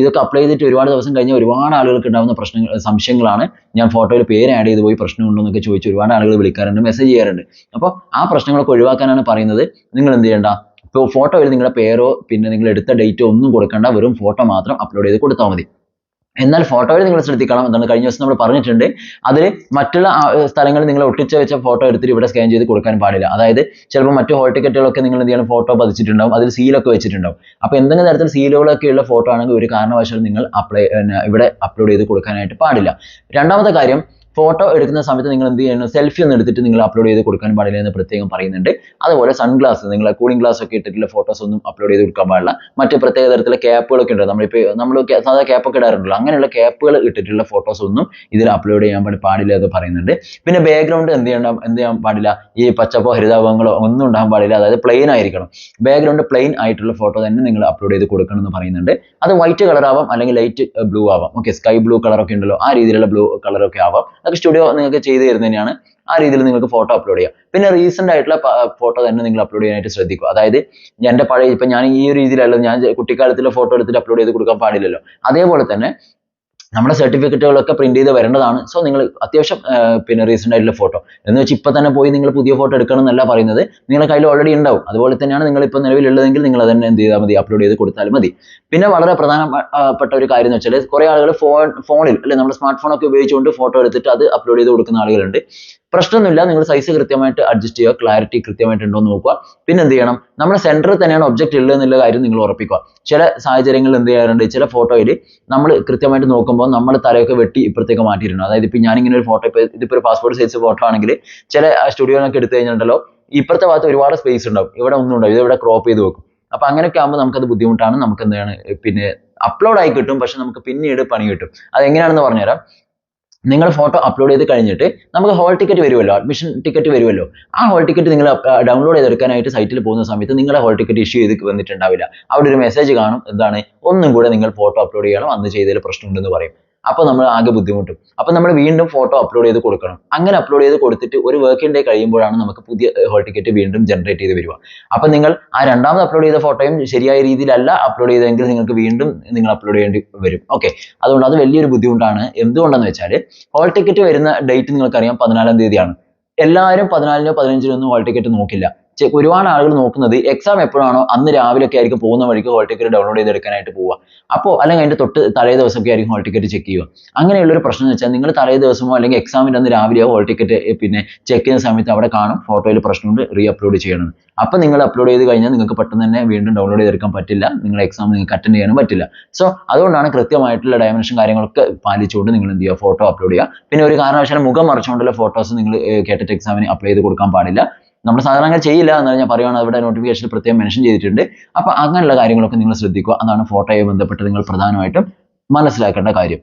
ഇതൊക്കെ അപ്ലൈ ചെയ്തിട്ട് ഒരുപാട് ദിവസം കഴിഞ്ഞ് ഒരുപാട് ആളുകൾക്ക് ഉണ്ടാകുന്ന പ്രശ്നങ്ങൾ സംശയങ്ങളാണ്. ഞാൻ ഫോട്ടോയിൽ പേര് ആഡ് ചെയ്ത് പോയി പ്രശ്നമുണ്ടോ എന്നൊക്കെ ചോദിച്ച് ഒരുപാട് ആളുകൾ വിളിക്കാറുണ്ട് മെസ്സേജ് ചെയ്യാറുണ്ട്. അപ്പോൾ ആ പ്രശ്നങ്ങളൊക്കെ ഒഴിവാക്കാനാണ് പറയുന്നത്. നിങ്ങൾ എന്ത് ചെയ്യേണ്ട? ഇപ്പോൾ ഫോട്ടോയിൽ നിങ്ങളുടെ പേരോ പിന്നെ നിങ്ങൾ എടുത്ത ഡേറ്റോ ഒന്നും കൊടുക്കേണ്ട. വെറും ഫോട്ടോ മാത്രം അപ്ലോഡ് ചെയ്ത് കൊടുത്താൽ മതി. എന്നാൽ ഫോട്ടോയിൽ നിങ്ങൾ ശ്രദ്ധിക്കണം എന്താണ് കഴിഞ്ഞ ദിവസം നമ്മൾ പറഞ്ഞിട്ടുണ്ട്. അതിൽ മറ്റുള്ള സ്ഥലങ്ങളിൽ നിങ്ങൾ ഒട്ടിച്ച് വെച്ച ഫോട്ടോ എടുത്തിട്ട് ഇവിടെ സ്കാൻ ചെയ്ത് കൊടുക്കാൻ പാടില്ല. അതായത് ചിലപ്പോൾ മറ്റു ഹോൾ ടിക്കറ്റുകളൊക്കെ നിങ്ങൾ എന്ത് ചെയ്യണം? ഫോട്ടോ പതിച്ചിട്ടുണ്ടാവും. അതിൽ സീലൊക്കെ വെച്ചിട്ടുണ്ടാവും. അപ്പോൾ എന്തെങ്കിലും തരത്തിൽ സീലുകളൊക്കെ ഉള്ള ഫോട്ടോ ആണെങ്കിൽ ഒരു കാരണവശാലും നിങ്ങൾ അപ്ലൈ ഇവിടെ അപ്ലോഡ് ചെയ്ത് കൊടുക്കാനായിട്ട് പാടില്ല. രണ്ടാമത്തെ കാര്യം ഫോട്ടോ എടുക്കുന്ന സമയത്ത് നിങ്ങൾ എന്ത് ചെയ്യണം സെൽഫി ഒന്നും എടുത്തിട്ട് നിങ്ങൾ അപ്ലോഡ് ചെയ്ത് കൊടുക്കാൻ പാടില്ല എന്ന് പ്രത്യേകം പറയുന്നുണ്ട്. അതുപോലെ സൺഗ്ലാസ് നിങ്ങൾ കൂളിംഗ് ഗ്ലാസ് ഒക്കെ ഇട്ടിട്ടുള്ള ഫോട്ടോസ് ഒന്നും അപ്ലോഡ് ചെയ്ത് കൊടുക്കാൻ പാടില്ല. മറ്റ് പ്രത്യേക തരത്തിലുള്ള ക്യാപ്പുകളൊക്കെ ഉണ്ട്. നമ്മളിപ്പോൾ നമ്മൾ സാധാ ക്യാപ്പൊക്കെ ഇടാറുണ്ടല്ലോ. അങ്ങനെയുള്ള ക്യാപ്പുകൾ ഇട്ടിട്ടുള്ള ഫോട്ടോസ് ഒന്നും ഇതിൽ അപ്ലോഡ് ചെയ്യാൻ പാടി- പാടില്ല എന്ന് പറയുന്നുണ്ട്. പിന്നെ ബാക്ക്ഗ്രൗണ്ട് എന്ത് ചെയ്യണം എന്ത് ചെയ്യാൻ പാടില്ല? ഈ പച്ചപ്പോ ഹരിതാഭങ്ങളോ ഒന്നും ഉണ്ടാകാൻ പാടില്ല. അതായത് പ്ലെയിൻ ആയിരിക്കണം. ബാക്ക്ഗ്രൗണ്ട് പ്ലെയിൻ ആയിട്ടുള്ള ഫോട്ടോ തന്നെ നിങ്ങൾ അപ്ലോഡ് ചെയ്ത് കൊടുക്കണം എന്ന് പറയുന്നുണ്ട്. അത് വൈറ്റ് കളർ ആവാം അല്ലെങ്കിൽ ലൈറ്റ് ബ്ലൂ ആവാം. ഓക്കെ സ്കൈ ബ്ലൂ കളർ ഒക്കെ ഉണ്ടല്ലോ. ആ രീതിയിലുള്ള ബ്ലൂ കളർ ഒക്കെ ആവാം. അതൊക്കെ സ്റ്റുഡിയോ നിങ്ങൾക്ക് ചെയ്ത് തരുന്നത് തന്നെയാണ് ആ രീതിയിൽ നിങ്ങൾക്ക് ഫോട്ടോ അപ്ലോഡ് ചെയ്യാം. പിന്നെ റീസെന്റ് ആയിട്ടുള്ള ഫോട്ടോ തന്നെ നിങ്ങൾ അപ്ലോഡ് ചെയ്യാനായിട്ട് ശ്രദ്ധിക്കുക. അതായത് എന്റെ പഴയ ഇപ്പൊ ഞാൻ ഈ ഒരു രീതിയിലല്ല ഞാൻ കുട്ടിക്കാലത്തിലെ ഫോട്ടോ എടുത്തിട്ട് അപ്ലോഡ് ചെയ്ത് കൊടുക്കാൻ പാടില്ലല്ലോ. അതേപോലെ തന്നെ നമ്മുടെ സർട്ടിഫിക്കറ്റുകളൊക്കെ പ്രിന്റ് ചെയ്ത് വരേണ്ടതാണ്. സോ നിങ്ങൾ അത്യാവശ്യം പിന്നെ റീസെന്റ് ആയിട്ടുള്ള ഫോട്ടോ എന്ന് വെച്ചാൽ ഇപ്പൊ തന്നെ പോയി നിങ്ങൾ പുതിയ ഫോട്ടോ എടുക്കണം എന്നല്ല പറയുന്നത്. നിങ്ങളുടെ കയ്യിൽ ഓൾറെഡി ഉണ്ടാവും. അതുപോലെ തന്നെയാണ് നിങ്ങൾ ഇപ്പോൾ നിലവിലുള്ളതെങ്കിൽ നിങ്ങൾ അതന്നെ എന്ത് ചെയ്താൽ മതി അപ്ലോഡ് ചെയ്ത് കൊടുത്താൽ മതി. പിന്നെ വളരെ പ്രധാനപ്പെട്ട ഒരു കാര്യം എന്ന് വെച്ചാൽ കുറേ ആളുകൾ ഫോൺ ഫോണിൽ അല്ലെ നമ്മുടെ സ്മാർട്ട് ഫോൺ ഒക്കെ ഉപയോഗിച്ചുകൊണ്ട് ഫോട്ടോ എടുത്തിട്ട് അത് അപ്ലോഡ് ചെയ്ത് കൊടുക്കുന്ന ആളുകളുണ്ട്. പ്രശ്നമൊന്നുമില്ല. നിങ്ങൾ സൈസ് കൃത്യമായിട്ട് അഡ്ജസ്റ്റ് ചെയ്യുക ക്ലാരിറ്റി കൃത്യമായിട്ട് ഉണ്ടോ എന്ന് നോക്കുക. പിന്നെ എന്ത് ചെയ്യണം? നമ്മുടെ സെന്ററിൽ തന്നെയാണ് ഒബ്ജക്റ്റ് ഉള്ളത് എന്നുള്ള കാര്യം നിങ്ങൾ ഉറപ്പിക്കുക. ചില സാഹചര്യങ്ങളിൽ എന്ത് ചെയ്യാറുണ്ട്? ചില ഫോട്ടോയിൽ നമ്മൾ കൃത്യമായിട്ട് നോക്കുമ്പോൾ നമ്മൾ തലയൊക്കെ വെട്ടി ഇപ്പുറത്തേക്ക് മാറ്റിയിരുന്നു. അതായത് ഇപ്പം ഞാനിങ്ങനെ ഒരു ഫോട്ടോ ഇപ്പോൾ ഇതിപ്പോൾ ഒരു പാസ്പോർട്ട് സൈസ് ഫോട്ടോ ആണെങ്കിൽ ചില സ്റ്റുഡിയോനൊക്കെ എടുത്തു കഴിഞ്ഞിട്ടുണ്ടല്ലോ ഇപ്പുറത്തെ ഭാഗത്ത് ഒരുപാട് സ്പേസ് ഉണ്ടാവും. ഇവിടെ ഒന്നും ഉണ്ടാവും ഇത് ഇവിടെ ക്രോപ്പ് ചെയ്ത് വെക്കും. അപ്പൊ അങ്ങനെയൊക്കെ ആകുമ്പോൾ നമുക്കത് ബുദ്ധിമുട്ടാണ്. നമുക്ക് എന്താണ് പിന്നെ അപ്ലോഡ് ആയി കിട്ടും. പക്ഷെ നമുക്ക് പിന്നീട് പണി കിട്ടും. അത് എങ്ങനെയാണെന്ന് പറഞ്ഞുതരാം. നിങ്ങൾ ഫോട്ടോ അപ്ലോഡ് ചെയ്ത് കഴിഞ്ഞിട്ട് നമുക്ക് ഹോൾ ടിക്കറ്റ് വരുമല്ലോ അഡ്മിഷൻ ടിക്കറ്റ് വരുമല്ലോ ആ ഹോൾ ടിക്കറ്റ് നിങ്ങൾ ഡൗൺലോഡ് ചെയ്തെടുക്കാനായിട്ട് സൈറ്റിൽ പോകുന്ന സമയത്ത് നിങ്ങളുടെ ഹോൾ ടിക്കറ്റ് ഇഷ്യൂ ചെയ്ത് വന്നിട്ടുണ്ടാവില്ല. അവിടെ ഒരു മെസ്സേജ് കാണും എന്താണ്? ഒന്നും കൂടെ നിങ്ങൾ ഫോട്ടോ അപ്ലോഡ് ചെയ്യണം അന്ന് ചെയ്തതിൽ പ്രശ്നമുണ്ടെന്ന് പറയും. അപ്പോൾ നമ്മൾ ആകെ ബുദ്ധിമുട്ടും. അപ്പോൾ നമ്മൾ വീണ്ടും ഫോട്ടോ അപ്ലോഡ് ചെയ്ത് കൊടുക്കണം. അങ്ങനെ അപ്ലോഡ് ചെയ്ത് കൊടുത്തിട്ട് ഒരു വർക്കിംഗ് ഡേ കഴിയുമ്പോഴാണ് നമുക്ക് പുതിയ ഹോൾ ടിക്കറ്റ് വീണ്ടും ജനറേറ്റ് ചെയ്ത് വരിക. അപ്പോൾ നിങ്ങൾ ആ രണ്ടാമത് അപ്ലോഡ് ചെയ്ത ഫോട്ടോയും ശരിയായ രീതിയിലല്ല അപ്ലോഡ് ചെയ്തതെങ്കിൽ നിങ്ങൾക്ക് വീണ്ടും നിങ്ങൾ അപ്ലോഡ് ചെയ്യേണ്ടി വരും. ഓക്കെ അതുകൊണ്ട് അത് വലിയൊരു ബുദ്ധിമുട്ടാണ്. എന്തുകൊണ്ടെന്ന് വെച്ചാൽ ഹോൾ ടിക്കറ്റ് വരുന്ന ഡേറ്റ് നിങ്ങൾക്കറിയാം പതിനാലാം തീയതിയാണ്. എല്ലാവരും പതിനാലിനോ പതിനഞ്ചിനോ ഒന്നും ഹോൾ ടിക്കറ്റ് നോക്കില്ല. ഒരുപാട് ആളുകൾ നോക്കുന്നത് എക്സാം എപ്പോഴാണോ അന്ന് രാവിലെ ഒക്കെ ആയിരിക്കും പോകുന്ന വഴിക്ക് ഹോൾ ടിക്കറ്റ് ഡൗൺലോഡ് ചെയ്തെടുക്കാനായിട്ട് പോവുക. അപ്പോൾ അല്ലെങ്കിൽ അതിന്റെ തൊട്ട് തലേ ദിവസമൊക്കെ ആയിരിക്കും ഹോൾ ടിക്കറ്റ് ചെക്ക് ചെയ്യുക. അങ്ങനെയുള്ള ഒരു പ്രശ്നം എന്ന് വെച്ചാൽ നിങ്ങൾ തലേ ദിവസമോ അല്ലെങ്കിൽ എക്സാമിന്റെ അന്ന് രാവിലെയോ ഹോൾ ടിക്കറ്റ് പിന്നെ ചെക്ക് ചെയ്യുന്ന സമയത്ത് അവിടെ കാണും ഫോട്ടോയിൽ പ്രശ്നമുണ്ട് റീ അപ്ലോഡ് ചെയ്യണം. അപ്പോൾ നിങ്ങൾ അപ്ലോഡ് ചെയ്ത് കഴിഞ്ഞാൽ നിങ്ങൾക്ക് പെട്ടെന്ന് തന്നെ വീണ്ടും ഡൗൺലോഡ് ചെയ്തെടുക്കാൻ പറ്റില്ല. നിങ്ങൾ എക്സാം നിങ്ങൾക്ക് അറ്റൻഡ് ചെയ്യാനും പറ്റില്ല. സോ അതുകൊണ്ടാണ് കൃത്യമായിട്ടുള്ള ഡയമെൻഷൻ കാര്യങ്ങളൊക്കെ പാലിച്ചുകൊണ്ട് നിങ്ങൾ എന്ത് ചെയ്യുക ഫോട്ടോ അപ്ലോഡ് ചെയ്യുക. പിന്നെ ഒരു കാരണവശാലും മുഖം മറച്ചുകൊണ്ടുള്ള ഫോട്ടോസ് നിങ്ങൾ കേട്ടിട്ട് എക്സാമിന് അപ്ലൈ ചെയ്ത് കൊടുക്കാൻ പാടില്ല. നമ്മൾ സാധാരണ ചെയ്യില്ല എന്ന് ഞാൻ പറയുകയാണ് അവിടെ നോട്ടിഫിക്കേഷനിൽ പ്രത്യേകം മെൻഷൻ ചെയ്തിട്ടുണ്ട്. അപ്പോൾ അങ്ങനെയുള്ള കാര്യങ്ങളൊക്കെ നിങ്ങൾ ശ്രദ്ധിക്കുക. അതാണ് ഫോട്ടോയെ ബന്ധപ്പെട്ട് നിങ്ങൾ പ്രധാനമായിട്ടും മനസ്സിലാക്കേണ്ട കാര്യം.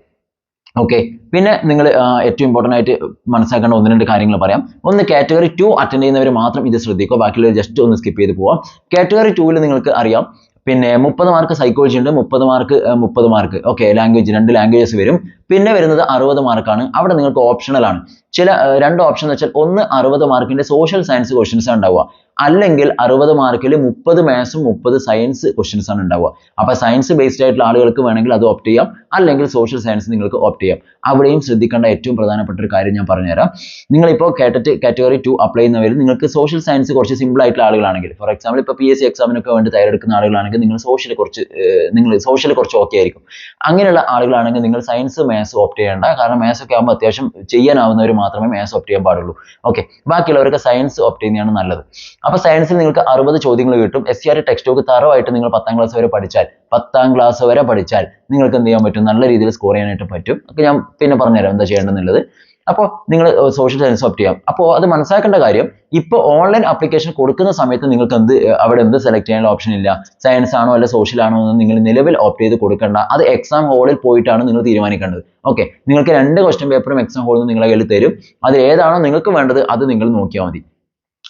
ഓക്കെ പിന്നെ നിങ്ങൾ ഏറ്റവും ഇമ്പോർട്ടന്റ് ആയിട്ട് മനസ്സിലാക്കേണ്ട ഒന്ന് രണ്ട് കാര്യങ്ങൾ പറയാം. ഒന്ന് കാറ്റഗറി ടു അറ്റൻഡ് ചെയ്യുന്നവർ മാത്രം ഇത് ശ്രദ്ധിക്കുക. ബാക്കിയുള്ളവർ ജസ്റ്റ് ഒന്ന് സ്കിപ്പ് ചെയ്ത് പോവാം. കാറ്റഗറി ടൂവിൽ നിങ്ങൾക്ക് അറിയാം. പിന്നെ മുപ്പത് മാർക്ക് സൈക്കോളജി ഉണ്ട്. മുപ്പത് മാർക്ക് മുപ്പത് മാർക്ക് ഓക്കെ ലാംഗ്വേജ് രണ്ട് ലാംഗ്വേജസ് വരും. പിന്നെ വരുന്നത് അറുപത് മാർക്കാണ്. അവിടെ നിങ്ങൾക്ക് ഓപ്ഷണൽ ആണ്. ചില രണ്ട് ഓപ്ഷൻ എന്ന് വെച്ചാൽ ഒന്ന് അറുപത് മാർക്കിന്റെ സോഷ്യൽ സയൻസ് ക്വസ്റ്റ്യൻസ് ആണ് ഉണ്ടാവുക. അല്ലെങ്കിൽ അറുപത് മാർക്കിൽ മുപ്പത് മാത്സും മുപ്പത് സയൻസ് ക്വസ്റ്റ്യൻസ് ആണ് ഉണ്ടാവുക. അപ്പൊ സയൻസ് ബേസ്ഡ് ആയിട്ടുള്ള ആളുകൾക്ക് വേണമെങ്കിൽ അത് ഓപ്റ്റ് ചെയ്യാം. അല്ലെങ്കിൽ സോഷ്യൽ സയൻസ് നിങ്ങൾക്ക് ഓപ്റ്റ് ചെയ്യാം. അവിടെയും ശ്രദ്ധിക്കേണ്ട ഏറ്റവും പ്രധാനപ്പെട്ട ഒരു കാര്യം ഞാൻ പറഞ്ഞുതരാം. നിങ്ങളിപ്പോൾ കേട്ടിട്ട് കാറ്റഗറി ടു അപ്ലൈ ചെയ്യുന്നവർ നിങ്ങൾക്ക് സോഷ്യൽ സയൻസ് കുറച്ച് സിമ്പിൾ ആയിട്ടുള്ള ആളുകളാണെങ്കിൽ ഫോർ എക്സാമ്പിൾ ഇപ്പോൾ പി എസ് സി എക്സാമിനൊക്കെ വേണ്ടി തയ്യാറെടുക്കുന്ന ആളുകളാണെങ്കിൽ നിങ്ങൾ സോഷ്യൽ കുറച്ച് നിങ്ങൾ സോഷ്യൽ കുറച്ച് ഓക്കെ ആയിരിക്കും. അങ്ങനെയുള്ള ആളുകളാണെങ്കിൽ നിങ്ങൾ സയൻസ് മാത്സ് ഓപ്റ്റ് ചെയ്യണ്ട. കാരണം മാത്സ് ഒക്കെ ആകുമ്പോൾ അത്യാവശ്യം ചെയ്യാനാവുന്നവർ മാത്രമേ മാത്സ് ഓപ്റ്റ് ചെയ്യാൻ പാടുള്ളൂ. ഓക്കെ ബാക്കിയുള്ളവർക്ക് സയൻസ് ഓപ്റ്റ് ചെയ്യുന്നതാണ് നല്ലത്. അപ്പോൾ സയൻസിൽ നിങ്ങൾക്ക് അറുപത് ചോദ്യങ്ങൾ കിട്ടും. S C R text book തറവായിട്ട് നിങ്ങൾ പത്താം ക്ലാസ് വരെ പഠിച്ചാൽ പത്താം ക്ലാസ് വരെ പഠിച്ചാൽ നിങ്ങൾക്ക് എന്ത് ചെയ്യാൻ പറ്റും? നല്ല രീതിയിൽ സ്കോർ ചെയ്യാനായിട്ട് പറ്റും. ഒക്കെ ഞാൻ പിന്നെ പറഞ്ഞുതരാം എന്താ ചെയ്യേണ്ടതെന്നുള്ളത്. അപ്പോൾ നിങ്ങൾ സോഷ്യൽ സയൻസ് ഓപ്റ്റ് ചെയ്യാം. അപ്പോൾ അത് മനസ്സിലാക്കേണ്ട കാര്യം ഇപ്പോൾ ഓൺലൈൻ ആപ്ലിക്കേഷൻ കൊടുക്കുന്ന സമയത്ത് നിങ്ങൾക്ക് എന്ത് അവിടെ എന്ത് സെലക്ട് ചെയ്യാനുള്ള ഓപ്ഷൻ ഇല്ല? സയൻസ് ആണോ അല്ല സോഷ്യൽ ആണോ എന്ന് നിങ്ങൾ നിലവിൽ ഓപ്റ്റ് ചെയ്ത് കൊടുക്കേണ്ട. അത് എക്സാം ഹോളിൽ പോയിട്ടാണ് നിങ്ങൾ തീരുമാനിക്കേണ്ടത്. ഓക്കെ നിങ്ങൾക്ക് രണ്ട് ക്വസ്റ്റ്യൻ പേപ്പറും എക്സാം ഹോളിൽ നിന്ന് നിങ്ങളെ കയ്യിൽ തരും. അതിൽ ഏതാണോ നിങ്ങൾക്ക് വേണ്ടത് അത് നിങ്ങൾ നോക്കിയാൽ മതി.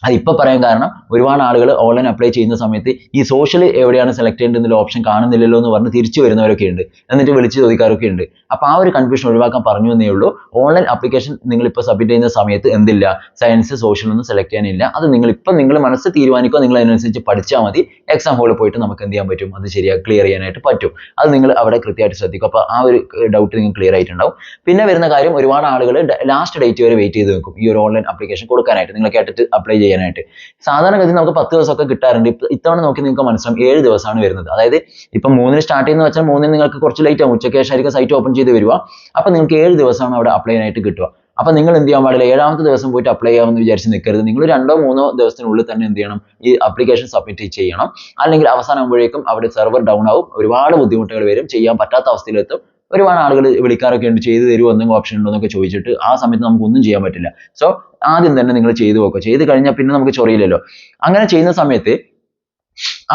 അത് ഇപ്പൊ പറയാൻ കാരണം ഒരുപാട് ആളുകൾ ഓൺലൈൻ അപ്ലൈ ചെയ്യുന്ന സമയത്ത് ഈ സോഷ്യൽ എവിടെയാണ് സെലക്ട് ചെയ്യേണ്ടതെന്നുള്ള ഓപ്ഷൻ കാണുന്നില്ലല്ലോ എന്ന് പറഞ്ഞ് തിരിച്ചു വരുന്നവരൊക്കെ ഉണ്ട്. എന്നിട്ട് വിളിച്ച് ചോദിക്കാറൊക്കെ ഉണ്ട്. അപ്പോൾ ആ ഒരു കൺഫ്യൂഷൻ ഒഴിവാക്കാൻ പറഞ്ഞു എന്നേ ഉള്ളൂ. ഓൺലൈൻ അപ്ലിക്കേഷൻ നിങ്ങൾ ഇപ്പോൾ സബ്മിറ്റ് ചെയ്യുന്ന സമയത്ത് എന്തില്ല? സയൻസ് സോഷ്യൽ ഒന്നും സെലക്ട് ചെയ്യാനില്ല. അത് നിങ്ങൾ ഇപ്പം നിങ്ങൾ മനസ്സ് തീരുമാനിക്കുക. നിങ്ങൾ അതിനനുസരിച്ച് പഠിച്ചാൽ മതി. എക്സാം ഹോളിൽ പോയിട്ട് നമുക്ക് എന്ത് ചെയ്യാൻ പറ്റും? അത് ശരിയാ ക്ലിയർ ചെയ്യാനായിട്ട് പറ്റും. അത് നിങ്ങൾ അവിടെ കൃത്യമായിട്ട് ശ്രദ്ധിക്കും അപ്പോൾ ആ ഒരു ഡൗട്ട് നിങ്ങൾക്ക് ക്ലിയർ ആയിട്ടുണ്ടാവും. പിന്നെ വരുന്ന കാര്യം ഒരുപാട് ആളുകൾ ലാസ്റ്റ് ഡേറ്റ് വരെ വെയിറ്റ് ചെയ്ത് നിൽക്കും. ഈ ഒരു ഓൺലൈൻ അപ്ലിക്കേഷൻ കൊടുക്കാനായിട്ട്. നിങ്ങൾ കേട്ടിട്ട് അപ്ലൈ ചെയ്യാനായിട്ട്. സാധാരണഗതി നമുക്ക് പത്ത് ദിവസമൊക്കെ കിട്ടാറുണ്ട്. ഇത്തവണ നോക്കി നിങ്ങൾക്ക് മനസ്സിലാവും. ഏഴ് ദിവസമാണ് വരുന്നത്. അതായത് ഇപ്പം മൂന്നിന് സ്റ്റാർട്ട് ചെയ്യുന്ന വെച്ചാൽ മൂന്നിന് നിങ്ങൾക്ക് കുറച്ച് ലേറ്റ് ആവും. ഉച്ചയ്ക്ക് ശേഷമായിരിക്കും സൈറ്റ് ഓപ്പൺ ചെയ്ത് വരിക. അപ്പൊ നിങ്ങൾക്ക് ഏഴ് ദിവസമാണ് അവിടെ അപ്ലൈ ചെയ്യാനായിട്ട് കിട്ടുക. അപ്പൊ നിങ്ങൾ എന്ത് ചെയ്യാൻ പാടില്ല? ഏഴാമത്തെ ദിവസം പോയിട്ട് അപ്ലൈ ചെയ്യാമെന്ന് വിചാരിച്ച് നിൽക്കരുത് നിങ്ങൾ രണ്ടോ മൂന്നോ ദിവസത്തിനുള്ളിൽ തന്നെ എന്ത് ചെയ്യണം? ഈ അപ്ലിക്കേഷൻ സബ്മിറ്റ് ചെയ്യണം. അല്ലെങ്കിൽ അവസാനമാകുമ്പോഴേക്കും അവിടെ സെർവർ ഡൗൺ ആവും. ഒരുപാട് ബുദ്ധിമുട്ടുകൾ വരും. ചെയ്യാൻ പറ്റാത്ത അവസ്ഥയിലെത്തും. ഒരുപാട് ആളുകൾ വിളിക്കാറൊക്കെ ഉണ്ട് ചെയ്തു തരുമോ എന്തെങ്കിലും ഓപ്ഷൻ ഉണ്ടോ എന്നൊക്കെ ചോദിച്ചിട്ട് ആ സമയത്ത് നമുക്ക് ഒന്നും ചെയ്യാൻ പറ്റില്ല. സോ ആദ്യം തന്നെ നിങ്ങൾ ചെയ്തു നോക്കുക ചെയ്ത് കഴിഞ്ഞാൽ പിന്നെ നമുക്ക് ചൊറിയില്ലല്ലോ. അങ്ങനെ ചെയ്യുന്ന സമയത്ത്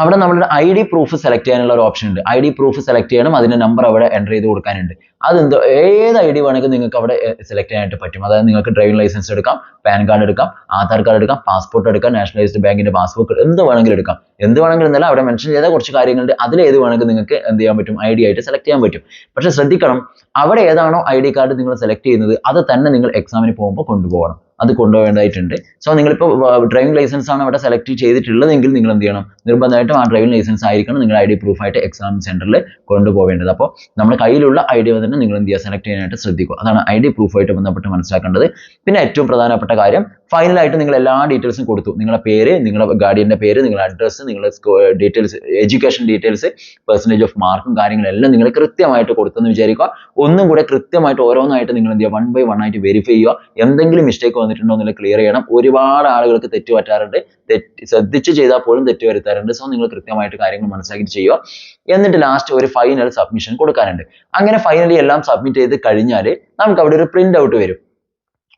അവിടെ നമ്മളുടെ ഐ ഡി പ്രൂഫ് സെലക്ട് ചെയ്യാനുള്ള ഒരു ഓപ്ഷൻ ഉണ്ട്. ഐ ഡി പ്രൂഫ് സെലക്ട് ചെയ്യണം അതിന്റെ നമ്പർ അവിടെ എന്റർ ചെയ്ത് കൊടുക്കാനുണ്ട്. അതെന്തോ ഏത് ഐ ഡി വേണമെങ്കിൽ നിങ്ങൾക്ക് അവിടെ സെലക്ട് ചെയ്യാനായിട്ട് പറ്റും. അതായത് നിങ്ങൾക്ക് ഡ്രൈവിംഗ് ലൈസൻസ് എടുക്കാം പാൻ കാർഡ് എടുക്കാം ആധാർ കാർഡ് എടുക്കാം പാസ്പോർട്ട് എടുക്കാം നാഷണലൈസ്ഡ് ബാങ്കിന്റെ പാസ്ബുക്ക് എന്ത് വേണമെങ്കിലും എടുക്കാം. എന്ത് വേണമെങ്കിലും എന്നല്ല അവിടെ മെൻഷൻ ചെയ്ത കുറച്ച് കാര്യങ്ങളുണ്ട്. അതിൽ ഏത് വേണമെങ്കിൽ നിങ്ങൾക്ക് എന്ത് ചെയ്യാൻ പറ്റും? ഐ ഡി ആയിട്ട് സെലക്ട് ചെയ്യാൻ പറ്റും. പക്ഷെ ശ്രദ്ധിക്കണം അവിടെ ഏതാണോ ഐ ഡി കാർഡ് നിങ്ങൾ സെലക്ട് ചെയ്യുന്നത് അത് തന്നെ നിങ്ങൾ എക്സാമിന് പോകുമ്പോൾ കൊണ്ടുപോകണം. അത് കൊണ്ടുപോകേണ്ടതായിട്ടുണ്ട്. സോ നിങ്ങളിപ്പോൾ ഡ്രൈവിംഗ് ലൈസൻസ് ആണ് അവിടെ സെലക്ട് ചെയ്തിട്ടുള്ളതെങ്കിൽ നിങ്ങൾ എന്ത് ചെയ്യണം? നിർബന്ധമായിട്ടും ആ ഡ്രൈവിംഗ് ലൈസൻസ് ആയിരിക്കണം നിങ്ങൾ ഐ ഡി പ്രൂഫായിട്ട് എക്സാം സെന്ററിൽ കൊണ്ടുപോകേണ്ടത്. അപ്പോൾ നമ്മുടെ കയ്യിലുള്ള ഐ ഡി തന്നെ നിങ്ങൾ എന്ത് ചെയ്യുക? സെലക്ട് ചെയ്യാനായിട്ട് ശ്രദ്ധിക്കുക. അതാണ് ഐ ഡി പ്രൂഫായിട്ട് ബന്ധപ്പെട്ട് മനസ്സിലാക്കേണ്ടത്. പിന്നെ ഏറ്റവും പ്രധാനപ്പെട്ട കാര്യം ഫൈനലായിട്ട് നിങ്ങൾ എല്ലാ ഡീറ്റെയിൽസും കൊടുത്തു. നിങ്ങളുടെ പേര് നിങ്ങളുടെ ഗാർഡിയന്റെ പേര് നിങ്ങളുടെ അഡ്രസ്സ് നിങ്ങളുടെ details education details percentage of മാർക്കും കാര്യങ്ങളെല്ലാം നിങ്ങൾ കൃത്യമായിട്ട് കൊടുത്തെന്ന് വിചാരിക്കുക. ഒന്നും കൂടെ കൃത്യമായിട്ട് ഓരോന്നായിട്ട് നിങ്ങൾ എന്ത് ചെയ്യുക? വൺ ബൈ വൺ ആയിട്ട് വെരിഫൈ ചെയ്യുക. എന്തെങ്കിലും മിസ്റ്റേക്ക് വന്നിട്ടുണ്ടോ എന്നുള്ള ക്ലിയർ ചെയ്യണം. ഒരുപാട് ആളുകൾക്ക് തെറ്റ് പറ്റാറുണ്ട്. തെറ്റ് ശ്രദ്ധിച്ച് ചെയ്താൽ പോലും തെറ്റ് വരുത്താറുണ്ട്. സോ നിങ്ങൾ കൃത്യമായിട്ട് കാര്യങ്ങൾ മനസ്സിലാക്കി ചെയ്യുക. എന്നിട്ട് ലാസ്റ്റ് ഒരു ഫൈനൽ സബ്മിഷൻ കൊടുക്കാനുണ്ട്. അങ്ങനെ ഫൈനലി എല്ലാം സബ്മിറ്റ് ചെയ്ത് കഴിഞ്ഞാൽ നമുക്ക് അവിടെ ഒരു പ്രിന്റ് ഔട്ട് വരും.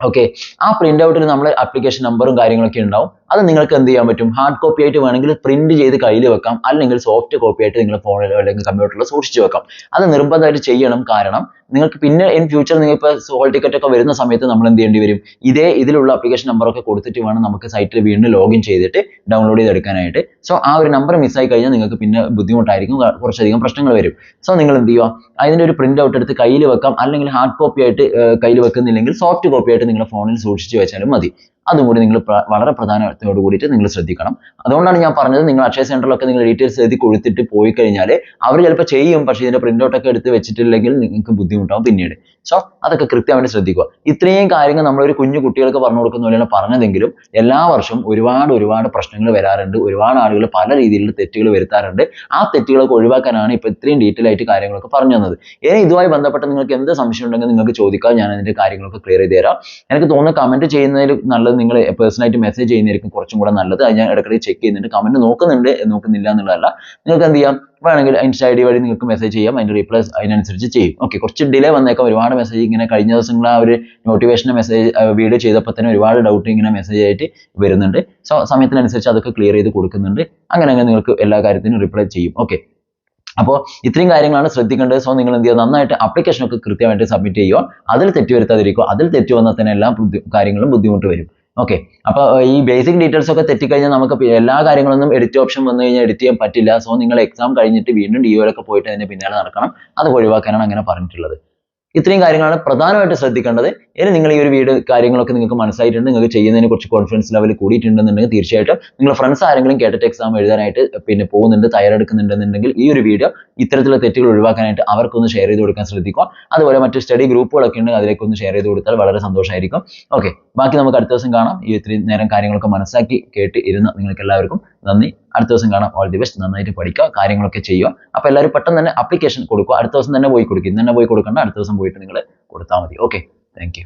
ഓക്കെ ആ പ്രിന്റ് ഔട്ടിൽ നമ്മൾ ആപ്ലിക്കേഷൻ നമ്പറും കാര്യങ്ങളൊക്കെ ഉണ്ടാവും. അത് നിങ്ങൾക്ക് എന്ത് ചെയ്യാൻ പറ്റും? ഹാർഡ് കോപ്പി ആയിട്ട് വേണമെങ്കിൽ പ്രിന്റ് ചെയ്ത് കയ്യിൽ വെക്കാം. അല്ലെങ്കിൽ സോഫ്റ്റ് കോപ്പി ആയിട്ട് നിങ്ങൾ ഫോണിലോ അല്ലെങ്കിൽ കമ്പ്യൂട്ടറിലോ സൂക്ഷിച്ച് വെക്കാം. അത് നിർബന്ധമായിട്ട് ചെയ്യണം. കാരണം നിങ്ങൾക്ക് പിന്നെ ഇൻ ഫ്യൂച്ചർ നിങ്ങൾ ഇപ്പോൾ ഹോൾ ടിക്കറ്റ് ഒക്കെ വരുന്ന സമയത്ത് നമ്മൾ എന്ത് ചെയ്യേണ്ടി വരും? ഇതേ ഇതിലുള്ള അപ്ലിക്കേഷൻ നമ്പർ ഒക്കെ കൊടുത്തിട്ട് വേണം നമുക്ക് സൈറ്റിൽ വീണ്ടും ലോഗിൻ ചെയ്തിട്ട് ഡൗൺലോഡ് ചെയ്തെടുക്കാനായിട്ട്. സോ ആ ഒരു നമ്പർ മിസ്സായി കഴിഞ്ഞാൽ നിങ്ങൾക്ക് പിന്നെ ബുദ്ധിമുട്ടായിരിക്കും. കുറച്ചധികം പ്രശ്നങ്ങൾ വരും. സോ നിങ്ങൾ എന്ത് ചെയ്യുക? അതിന്റെ ഒരു പ്രിന്റ് ഔട്ട് എടുത്ത് കയ്യിൽ വെക്കാം. അല്ലെങ്കിൽ ഹാർഡ് കോപ്പി ആയിട്ട് കയ്യിൽ വെക്കുന്നില്ലെങ്കിൽ സോഫ്റ്റ് കോപ്പി ആയിട്ട് നിങ്ങളുടെ ഫോണിൽ സൂക്ഷിച്ച് വെച്ചാലും മതി. അതും കൂടി നിങ്ങൾ വളരെ വളരെ പ്രധാനത്തോട് കൂടിയിട്ട് നിങ്ങൾ ശ്രദ്ധിക്കണം. അതുകൊണ്ടാണ് ഞാൻ പറഞ്ഞത് നിങ്ങൾ അക്ഷയ സെന്ററിലൊക്കെ നിങ്ങൾ ഡീറ്റെയിൽസ് എഴുതി കൊടുത്തിട്ട് പോയി കഴിഞ്ഞാൽ അവർ ചിലപ്പോൾ ചെയ്യും പക്ഷേ ഇതിന്റെ പ്രിന്റ് ഔട്ട് ഒക്കെ എടുത്ത് വെച്ചിട്ടില്ലെങ്കിൽ നിങ്ങൾക്ക് ബുദ്ധിമുട്ടാവും പിന്നീട്. സോ അതൊക്കെ കൃത്യമായിട്ട് ശ്രദ്ധിക്കുക. ഇത്രയും കാര്യങ്ങൾ നമ്മളൊരു കുഞ്ഞു കുട്ടികൾക്ക് പറഞ്ഞു കൊടുക്കുന്ന പോലെയാണ് പറഞ്ഞതെങ്കിലും എല്ലാ വർഷവും ഒരുപാട് ഒരുപാട് പ്രശ്നങ്ങൾ വരാറുണ്ട്. ഒരുപാട് ആളുകൾ പല രീതിയിലുള്ള തെറ്റുകൾ വരുത്താറുണ്ട്. ആ തെറ്റുകളൊക്കെ ഒഴിവാക്കാനാണ് ഇപ്പോൾ ഇത്രയും ഡീറ്റെയിൽ ആയിട്ട് കാര്യങ്ങളൊക്കെ പറഞ്ഞു തന്നത്. ഇനി ഇതുമായി ബന്ധപ്പെട്ട് നിങ്ങൾക്ക് എന്ത് സംശയം ഉണ്ടെങ്കിൽ നിങ്ങൾക്ക് ചോദിക്കാം. ഞാൻ അതിന്റെ കാര്യങ്ങളൊക്കെ ക്ലിയർ ചെയ്ത് തരാം. എനിക്ക് തോന്നുന്നു കമന്റ് ചെയ്യുന്നതിൽ നല്ലത് നിങ്ങൾ പേഴ്സണലായിട്ട് മെസ്സേജ് ചെയ്യുന്നതായിരിക്കും. കുറച്ചും കൂടെ നല്ലത്. അത് ഞാൻ ഇടയ്ക്കിടയ്ക്ക് ചെക്ക് ചെയ്യുന്നുണ്ട്. കമന്റ് നോക്കുന്നുണ്ട്. നോക്കുന്നില്ല എന്നുള്ളതല്ല. നിങ്ങൾക്ക് എന്ത് ചെയ്യാം? വേണമെങ്കിൽ ഇൻസ്റ്റ ഐ ഡി വഴി നിങ്ങൾക്ക് മെസ്സേജ് ചെയ്യാം. അതിന്റെ റിപ്ലൈ അതിനനുസരിച്ച് ചെയ്യും. ഓക്കെ കുറച്ച് ഡിലേ വന്നേക്കാം. ഒരുപാട് മെസ്സേജ് ഇങ്ങനെ കഴിഞ്ഞ ദിവസങ്ങൾ ആ ഒരു നോട്ടിഫിക്കേഷൻ മെസ്സേജ് വീഡിയോ ചെയ്തപ്പോൾ തന്നെ ഒരുപാട് ഡൗട്ട് ഇങ്ങനെ മെസ്സേജ് ആയിട്ട് വരുന്നുണ്ട്. സോ സമയത്തിനനുസരിച്ച് അതൊക്കെ ക്ലിയർ ചെയ്ത് കൊടുക്കുന്നുണ്ട്. അങ്ങനെ അങ്ങനെ നിങ്ങൾക്ക് എല്ലാ കാര്യത്തിനും റിപ്ലൈ ചെയ്യും. ഓക്കെ അപ്പോൾ ഇത്രയും കാര്യങ്ങളാണ് ശ്രദ്ധിക്കേണ്ടത്. സോ നിങ്ങൾ എന്ത് ചെയ്യുക? നന്നായിട്ട് അപ്ലിക്കേഷൻ ഒക്കെ കൃത്യമായിട്ട് സബ്മിറ്റ് ചെയ്യുക. അതിൽ തെറ്റ് വരുത്താതിരിക്കുക. അതിൽ തെറ്റ് വന്നാൽ തന്നെ എല്ലാ കാര്യങ്ങളും ബുദ്ധിമുട്ട് വരും. ഓക്കെ അപ്പോൾ ഈ ബേസിക് ഡീറ്റെയിൽസ് ഒക്കെ തെറ്റിക്കഴിഞ്ഞാൽ നമുക്ക് എല്ലാ കാര്യങ്ങളൊന്നും എഡിറ്റ് ഓപ്ഷൻ വന്നു കഴിഞ്ഞാൽ എഡിറ്റ് ചെയ്യാൻ പറ്റില്ല. സോ നിങ്ങൾ എക്സാം കഴിഞ്ഞിട്ട് വീണ്ടും ഡി ഒക്കെ പോയിട്ട് അതിന്റെ പിന്നാലെ നടക്കണം. അത് ഒഴിവാക്കാനാണ് അങ്ങനെ പറഞ്ഞിട്ടുള്ളത്. ഇത്രയും കാര്യങ്ങളാണ് പ്രധാനമായിട്ട് ശ്രദ്ധിക്കേണ്ടത്. ഇനി നിങ്ങൾ ഈ ഒരു വീഡിയോ കാര്യങ്ങളൊക്കെ നിങ്ങൾക്ക് മനസ്സിലായിട്ടുണ്ട് നിങ്ങൾക്ക് ചെയ്യുന്നതിനെ കുറിച്ച് കോൺഫിഡൻസ് ലെവൽ കൂടിയിട്ടുണ്ടെന്നുണ്ടെങ്കിൽ തീർച്ചയായിട്ടും നിങ്ങളുടെ ഫ്രണ്ട്സ് ആരെങ്കിലും കേട്ടിട്ട് എക്സാം എഴുതാനായിട്ട് പിന്നെ പോകുന്നുണ്ട് തയ്യാറെടുക്കുന്നുണ്ടെന്നുണ്ടെങ്കിൽ ഈ ഒരു വീഡിയോ ഇത്തരത്തിലുള്ള തെറ്റുകൾ ഒഴിവാക്കാനായിട്ട് അവർക്കൊന്ന് ഷെയർ ചെയ്ത് കൊടുക്കാൻ ശ്രദ്ധിക്കുക. അതുപോലെ മറ്റ് സ്റ്റഡി ഗ്രൂപ്പുകളൊക്കെ ഉണ്ട് അതിലേക്ക് ഒന്ന് ഷെയർ ചെയ്ത് കൊടുത്താൽ വളരെ സന്തോഷമായിരിക്കും ഓക്കെ ബാക്കി നമുക്ക് അടുത്ത ദിവസം കാണാം. ഈ ഇത്രയും നേരം കാര്യങ്ങളൊക്കെ മനസ്സിലാക്കി കേട്ട് ഇരുന്ന നിങ്ങൾക്ക് എല്ലാവർക്കും നന്ദി. അടുത്ത ദിവസം കാണാം. ഓൾ ദി ബെസ്റ്റ് നന്നായിട്ട് പഠിക്കുക കാര്യങ്ങളൊക്കെ ചെയ്യുക. അപ്പോൾ എല്ലാവരും പെട്ടെന്ന് തന്നെ അപ്ലിക്കേഷൻ കൊടുക്കുക. അടുത്ത ദിവസം തന്നെ പോയി കൊടുക്കുക. ഇന്ന് തന്നെ പോയി കൊടുക്കണ്ട. അടുത്ത ദിവസം പോയിട്ട് നിങ്ങൾ കൊടുത്താൽ മതി. Okay thank